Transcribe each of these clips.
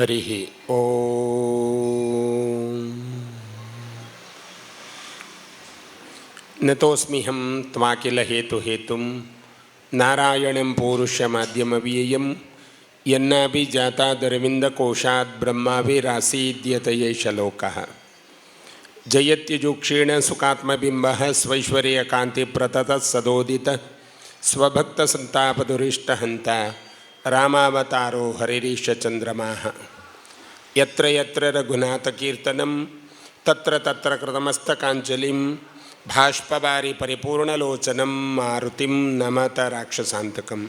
हरि ओ नतोस्मी हम तमाकिल हेतु हेतु नारायण पौरुषमाद्यमव्ययम। यन्नाभिजातादरविन्दकोशात् ब्रह्माभिरासीद्यत ये श्लोकः जयत्युजुक्षेण सुखात्मबिम्बः सदोदित सदोदितः। स्वभक्तसन्तापदुरिष्टहन्ता। रामावतारो हरिरीशचन्द्रमाः यत्र यत्र रघुनाथकीर्तनं तत्र तत्र कृतमस्तकाञ्जलिं भाष्पवारि परिपूर्णलोचनं मारुतिं नमत राक्षसान्तकम्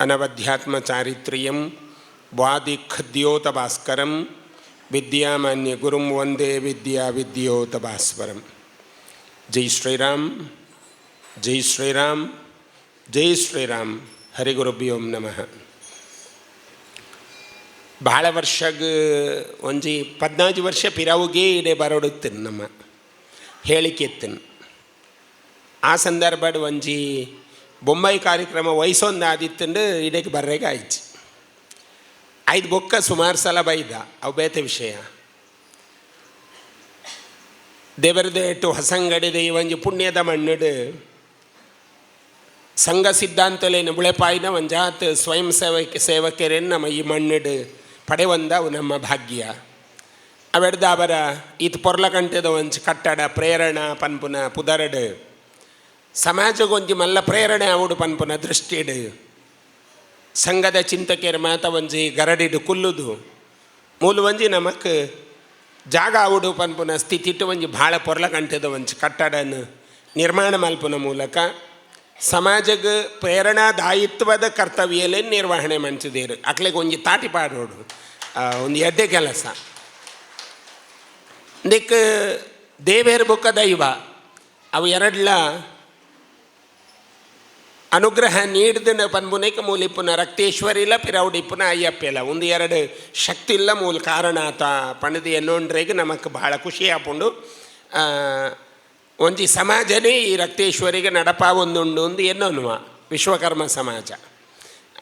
अनवध्यात्मचारित्र्यं वादिखद्योतभास्करं विद्यामान्यगुरुं वन्दे विद्याविद्योतभास्वरं जय श्रीराम ಜೈ ಶ್ರೀರಾಮ್ ಜೈ ಶ್ರೀರಾಮ್ ಹರಿಗುರುಭ್ಯೋಂ ನಮಃ. ಭಾಳ ವರ್ಷಗ ಒಂಜಿ ಪದ್ನಾಲ್ಕು ವರ್ಷ ಪಿರಾವುಗೆ ಇಡೆ ಬರೋಡುತ್ತೇನೆ ನಮ್ಮ ಹೇಳಿಕೆ ಇತ್ತೇನೆ ಆ ಸಂದರ್ಭಡ್ ಒಂಜಿ ಬೊಂಬೈ ಕಾರ್ಯಕ್ರಮ ವಯಸ್ಸೊಂದು ಆದಿತ್ತಂಡು ಇಡೆಗೆ ಬರ್ರೆಗೆ ಆಯ್ತು ಐದು ಬೊಕ್ಕ ಸುಮಾರು ಸಲ ಬೈದ, ಅವು ಬೇತೆ ವಿಷಯ. ದೇವರದೇಟು ಹೊಸಂಗಡಿದ ಈ ಒಂಜಿ ಪುಣ್ಯದ ಮಣ್ಣಡು ಸಂಘ ಸಿದ್ಧಾಂತಲೇನು ಬುಳೆಪಾಯಿನ ಒಂಜಾತ್ ಸ್ವಯಂ ಸೇವಕ ಸೇವಕರೇನು ನಮ್ಮ ಈ ಮಣ್ಣಿಡು ಪಡೆವಂದ ಅವು ನಮ್ಮ ಭಾಗ್ಯ. ಅವೆಡ್ದ ಅವರ ಈತ ಪೊರ್ಲಕಂಟದ ಒಂಚು ಕಟ್ಟಡ, ಪ್ರೇರಣ, ಪನ್ಪುನ ಪುದರಡು. ಸಮಾಜಗೊಂಜಿ ಮಲ್ಲ ಪ್ರೇರಣೆ ಅವಡು ಪನ್ಪುನ ದೃಷ್ಟಿಡು. ಸಂಘದ ಚಿಂತಕೇರ ಮಾತ ಒಂಜಿ ಗರಡಿಡು ಕುಲ್ಲುದು. ಮೂಲು ಒಂಜಿ ನಮಕ್ ಜಾಗ ಅವಡು ಪನ್ಪುನ ಸ್ಥಿತಿಟ್ಟು ಒಂಜಿ ಭಾಳ ಪೊರ್ಲಕಂಟದ ಒಂಚು ಕಟ್ಟಡನ ನಿರ್ಮಾಣ ಮಲ್ಪುನ ಮೂಲಕ ಸಮಾಜಗ ಪ್ರೇರಣಾದಾಯಿತ್ವದ ಕರ್ತವ್ಯಲೇ ನಿರ್ವಹಣೆ ಮಂಚಿದೇರು. ಅಕ್ಲೆಗೆ ಒಂಜಿ ತಾಟಿ ಪಾಡೋಡು ಒಂದು ಎದ್ದೆ ಕೆಲಸ. ನಿಕ್ ದೇವೇರ್ ಬುಕ್ಕ ದೈವ, ಅವು ಎರಡ್ಲ ಅನುಗ್ರಹ ನೀಡ್ದನ ಪನ್ಬುನೇಕ ಮೂಲಿಪ್ಪುನ ರಕ್ತೇಶ್ವರಿಲ ಪಿರೌಡಿಪ್ಪುನ ಅಯ್ಯಪ್ಪೆಲ. ಒಂದು ಎರಡು ಶಕ್ತಿ ಇಲ್ಲ ಮೂಲ ಕಾರಣ ಆತ ಪಣದಿ ಎನ್ನೊಂಡ್ರೆಗೆ ನಮಗೆ ಭಾಳ ಖುಷಿ ಆಪುಂಡು. ಒಂಜಿ ಸಮಾಜನೇ ಈ ರಕ್ತೇಶ್ವರಿಗೆ ನಡಪ ಒಂದುಂಡು ಒಂದು ಎನ್ನೋನುವ, ವಿಶ್ವಕರ್ಮ ಸಮಾಜ.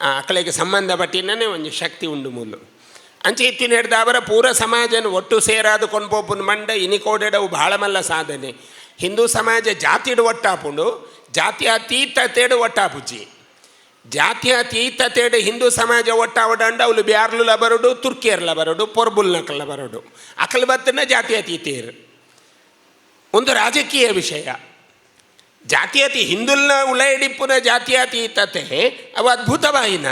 ಆ ಅಕ್ಕಳಿಗೆ ಸಂಬಂಧಪಟ್ಟಿನೇ ಒಂದು ಶಕ್ತಿ ಉಂಡು ಮುಲು. ಅಂಚೆ ಇತ್ತಿ ನಡೆದ ಅವರ ಪೂರ ಸಮಾಜನ ಒಟ್ಟು ಸೇರಾದು ಕೊನ್ಪೋಪುನ್ ಮಂಡ ಇನಿಕೋಡೆಡವು ಭಾಳ ಮಲ್ಲ ಸಾಧನೆ. ಹಿಂದೂ ಸಮಾಜ ಜಾತಿಡು ಒಟ್ಟಾಪುಂಡು ಜಾತ್ಯತೀತತೆಡು ಒಟ್ಟಾಪುಜಿ ಜಾತ್ಯತೀತತೆಡು ಹಿಂದೂ ಸಮಾಜ ಒಟ್ಟಾವಡಂಡ ಅವಳು ಬ್ಯಾರ್ಲುಲ ಬರೋಡು, ತುರ್ಕಿಯರ್ಲ ಬರೋಡು, ಪೊರ್ಬುಲ್ನಕಲ್ಲ ಬರೋಡು. ಅಕಲ್ ಬತ್ತನ ಜಾತ್ಯತೀತೇರು ಒಂದು ರಾಜಕೀಯ ವಿಷಯ. ಜಾತಿಯತಿ ಹಿಂದುಲ್ನ ಉಳಯಡಿಪ್ಪುನ ಜಾತ್ಯತೀತತೆ ಅವು ಅದ್ಭುತವಾಯಿನ.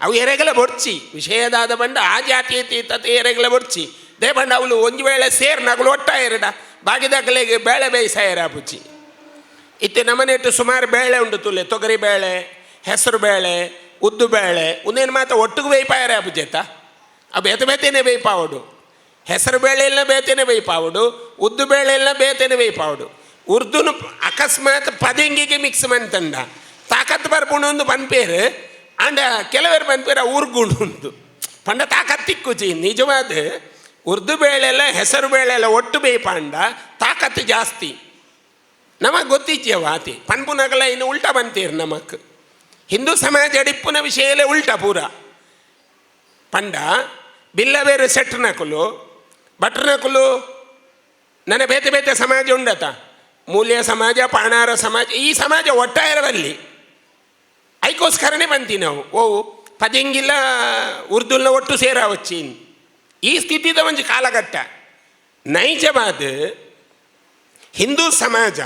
ಅವು ಎರೆಗಲ ಬೊಡ್ಚಿ. ವಿಷಯದಾದ ಬಂಡ ಆ ಜಾತ್ಯತೀತತೆ ಎರೆಗಲ ಬೊಡ್ಚಿ. ದೇ ಬಂಡ ಅವಳು ಒಂದು ವೇಳೆ ಸೇರ್ ನಗಳು ಒಟ್ಟ ಎರಡ, ಬಾಗಿದಾಗಲೆಗೆ ಬೇಳೆ ಬೇಯಿಸ ಬುಚ್ಚಿ ಇತ್ತೆ ನಮ್ಮನೆಟ್ಟು ಸುಮಾರು ಬೇಳೆ ಉಂಡು ತುಲೆ, ತೊಗರಿ ಬೇಳೆ, ಹೆಸರು ಬೇಳೆ, ಉದ್ದು ಬೇಳೆ ಒಂದೇನು ಮಾತ್ರ ಒಟ್ಟಿಗೆ ಬೇಯ್ಪಾಯರ ಅಪುಜೇತ ಅವು ಬೇತೆ ಬೇತೇನೆ ಬೇಯ್ಪಾವಡು ಹೆಸರು ಬೇಳೆಲ್ಲ ಬೇತೇನೆ ಬೈಪಾವುಡು ಉದ್ದು ಬೇಳೆ ಎಲ್ಲ ಬೇತೇನೆ ಬೈಪಾವುಡು ಉರ್ದುನು ಅಕಸ್ಮಾತ್ ಪದಿಂಗಿಗೆ ಮಿಕ್ಸ್ ಮಂತಂಡ ತಾಕತ್ ಬರ್ಬೋಣ ಒಂದು ಪನ್ಪೇರು, ಅಂಡ ಕೆಲವರು ಬಂದ್ಪೇರು ಊರ್ಗುಂಡು ಉಂಟು. ಪಂಡ ತಾಕತ್ ತಿಕ್ಕುಜಿ ನಿಜವಾದ ಉರ್ದು ಬೇಳೆಲ್ಲ ಹೆಸರು ಬೇಳೆಲ್ಲ ಒಟ್ಟು ಬೇಯ್ಪಾಂಡ ತಾಕತ್ ಜಾಸ್ತಿ. ನಮಗೆ ಗೊತ್ತಿತ್ಯ ವಾತಿ? ನಗಲ ಇನ್ನು ಉಲ್ಟ ಬಂತೀರು ನಮಕ್. ಹಿಂದೂ ಸಮಾಜ ಅಡಿಪ್ಪುನ ವಿಷಯಲೇ ಉಲ್ಟ ಪೂರ. ಪಂಡ ಬಿಲ್ಲವೇರು ಸೆಟ್ನಕುಲು ಭಟ್ರನಕುಲು ನನ್ನ ಬೇತೆ ಬೇತೆ ಸಮಾಜ ಉಂಡತ. ಮೂಲ್ಯ ಸಮಾಜ, ಪಾಣಾರ ಸಮಾಜ, ಈ ಸಮಾಜ ಒಟ್ಟಾಯರಲ್ಲಿ ಐಕೋಸ್ಕರನೇ ಬಂತಿ ನಾವು. ಓ, ಪದಿಂಗಿಲ್ಲ ಉರ್ದುಲ್ನ ಒಟ್ಟು ಸೇರಾವಚ್ಚಿನ್ ಈ ಸ್ಥಿತಿದ ಒಂದು ಕಾಲಘಟ್ಟ. ನೈಜವಾದ ಹಿಂದೂ ಸಮಾಜ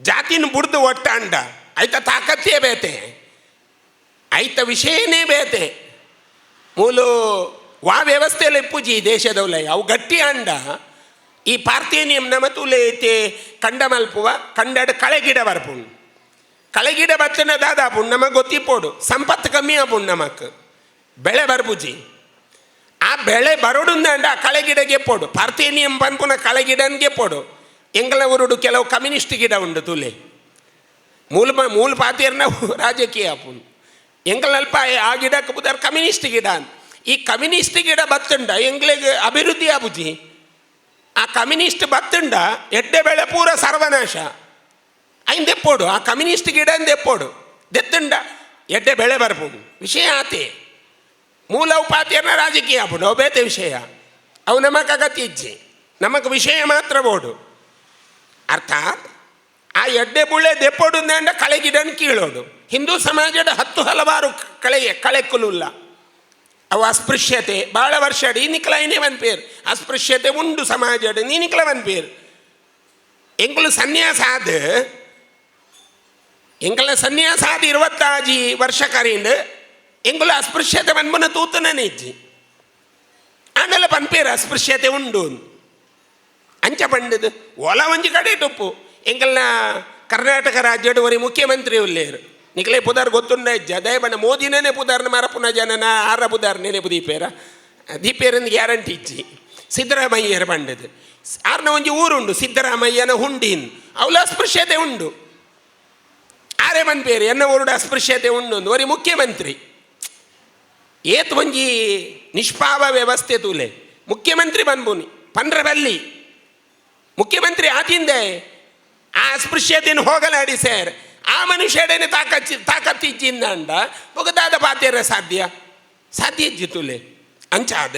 ಜಾತಿನ ಬುಡ್ದು ಒಟ್ಟಾಂಡ. ಆಯ್ತ ತಾಕತ್ತೇ ಬೇತೆ. ಆಯ್ತ ವಿಷಯನೇ ಬೇತೆ. ಮೂಲು ವಾ ವ್ಯವಸ್ಥೆಯಲ್ಲಿ ಪೂಜಿ ದೇಶದವಲ್ಲ ಅವು ಗಟ್ಟಿ ಅಂಡ. ಈ ಪಾರ್ಥೇನಿಯಂ ನಮ್ಮ ತುಲೇತೆ ಕಂಡ ಮಲ್ಪುವ ಕಳೆಗಿಡ ಬರ್ಪುಣ್ ಕಳೆಗಿಡ ಬತ್ತನ ದಾದಾಪುಂಡು ನಮಗೆ ಗೊತ್ತಿಪ್ಪೋಡು. ಸಂಪತ್ತು ಕಮ್ಮಿ ಆಪುಂಡು ನಮಕ್. ಬೆಳೆ ಬರ್ಬುಜಿ ಆ ಬೆಳೆ ಬರೋಡುಂದಂಡ ಆ ಕಳೆಗಿಡಗೆ ಪೋಡು. ಪಾರ್ಥೇನಿಯಂ ಪನ್ಪುನ ಕಳೆಗಿಡನ್ಗೆ ಪೋಡು. ಉರುಡು ಕೆಲವು ಕಮ್ಯುನಿಸ್ಟ್ ಗಿಡ ಉಂಡು ತುಲೆ. ಮೂಲ ಮೂಲ ಪಾತಿಯರ್ನ ರಾಜಕೀಯ ಆಪುಂಡು ಎಂಗಲಲ್ಪ ಆ ಗಿಡಕ್ಕೆ ಬುದಾರ ಕಮ್ಯುನಿಸ್ಟ್ ಗಿಡ ಅಂತ ಈ ಕಮ್ಯುನಿಸ್ಟ್ ಗಿಡ ಬತ್ತುಂಡ, ಎಂಗ್ಲಿಗೆ ಅಭಿವೃದ್ಧಿ ಆಬುಜಿ ಆ ಕಮ್ಯುನಿಸ್ಟ್ ಬತ್ತುಂಡ, ಎಡ್ಡೆ ಬೆಳೆ ಪೂರ ಸರ್ವನಾಶ. ಅයින් ದೆಪ್ಪೋಡು ಆ ಕಮ್ಯುನಿಸ್ಟ್ ಗಿಡ ದೆಪ್ಪೋಡು ದೆತ್ತುಂಡ, ಎಡ್ಡೆ ಬೆಳೆ ಬರ್ಬೋದು. ವಿಷಯ ಆತೆ. ಮೂಲ ಉಪಾಧ್ಯನ ರಾಜಕೀಯ ಆಗ್ಬೋದು ಬೇತೆ ವಿಷಯ. ಅವು ನಮಕ್ ಅಗತ್ಯ ಇಜ್ಜೆ. ನಮಗೆ ವಿಷಯ ಮಾತ್ರ ಬೋಡು. ಅರ್ಥಾತ್ ಆ ಎಡ್ಡೆ ಬುಳ್ಳೆ ದೆಪ್ಪೋಡು ಕಳೆ ಕಳೆಗಿಡನ್ ಕೀಳೋಡು. ಹಿಂದೂ ಸಮಾಜದ ಹತ್ತು ಹಲವಾರು ಕಳೆ ಕಳೆಕುಲುಲ್ಲ ಅವು ಅಸ್ಪೃಶ್ಯತೆ ಭಾಳ ವರ್ಷ ಅಡಿ ನಿಕ್ಲೈನೇ ಒಂದು ಪೇರು ಅಸ್ಪೃಶ್ಯತೆ ಉಂಡು ಸಮಾಜದ ನೀ ನಿಕ್ಲ ಒಂದು ಪೇರು ಎಂಕುಲು ಸನ್ಯಾಸ ಆದ ಎಂಕಲ ಸನ್ಯಾಸ ಆದ ಇರುವತ್ತಾಜಿ ವರ್ಷ ಕರೀಂಡು ಎಂಕುಲು ಅಸ್ಪೃಶ್ಯತೆ ಬಂದ್ಬನ ತೂತನೇ ಇಜ್ಜಿ ಆಮೇಲೆ ಪನ್ಪೇರು ಅಸ್ಪೃಶ್ಯತೆ ಉಂಡು ಅಂಚ ಪಂಡದು ಒಲ ಒಂಜಿ ಕಡೆ ಟೊಪ್ಪು ಎಂಕಲ್ನ ಕರ್ನಾಟಕ ರಾಜ್ಯದ ಒರಿ ಮುಖ್ಯಮಂತ್ರಿ ಉಲ್ಲೇರು ನಿಕ್ಲೆ ಪುದಾರ್ ಗೊತ್ತುಂಡ ಇಜ್ಜ ದಯಬಣ್ಣ ಮೋದಿನೇ ಪುದಾರ್ನ ಮರಪುನ ಜನನ ಆರ ಪುದಾರ್ ನೆನೆಪು ದೀಪೇರ ದೀಪೇರಂದು ಗ್ಯಾರಂಟಿ ಇಚ್ಚಿ, ಸಿದ್ದರಾಮಯ್ಯರ ಬಂಡದು. ಆರ್ನ ಒಂಜಿ ಊರುಂಡು, ಸಿದ್ದರಾಮಯ್ಯನ ಹುಂಡಿನ್. ಅವಳ ಅಸ್ಪೃಶ್ಯತೆ ಉಂಡು. ಆರೆ ಪನ್ಪೇರು ಎನ್ನ ಊರುಡ ಅಸ್ಪೃಶ್ಯತೆ ಉಂಡು ಒಂದು ಒರಿ ಮುಖ್ಯಮಂತ್ರಿ. ಏತ್ ಒಂಜಿ ನಿಷ್ಪಾವ ವ್ಯವಸ್ಥೆ ತೂಲೆ. ಮುಖ್ಯಮಂತ್ರಿ ಬಂದ್ಬುನಿ ಪಂಡ್ರ ಬಲ್ಲಿ ಮುಖ್ಯಮಂತ್ರಿ ಆತಿಂದೆ, ಆ ಅಸ್ಪೃಶ್ಯತೆಯನ್ನು ಹೋಗಲಾಡಿ ಸರ್ ಆ ಮನುಷ್ಯಡೇನೆ ತಾಕತ್ತಿ ತಾಕತ್ತಿಜ್ಜಿಂದ ಅಂಡ ಒಗದಾದ ಪಾತ್ಯರ ಸಾಧ್ಯ? ಸಾಧ್ಯ ಜಿತುಲೆ ಅಂಚಾದ,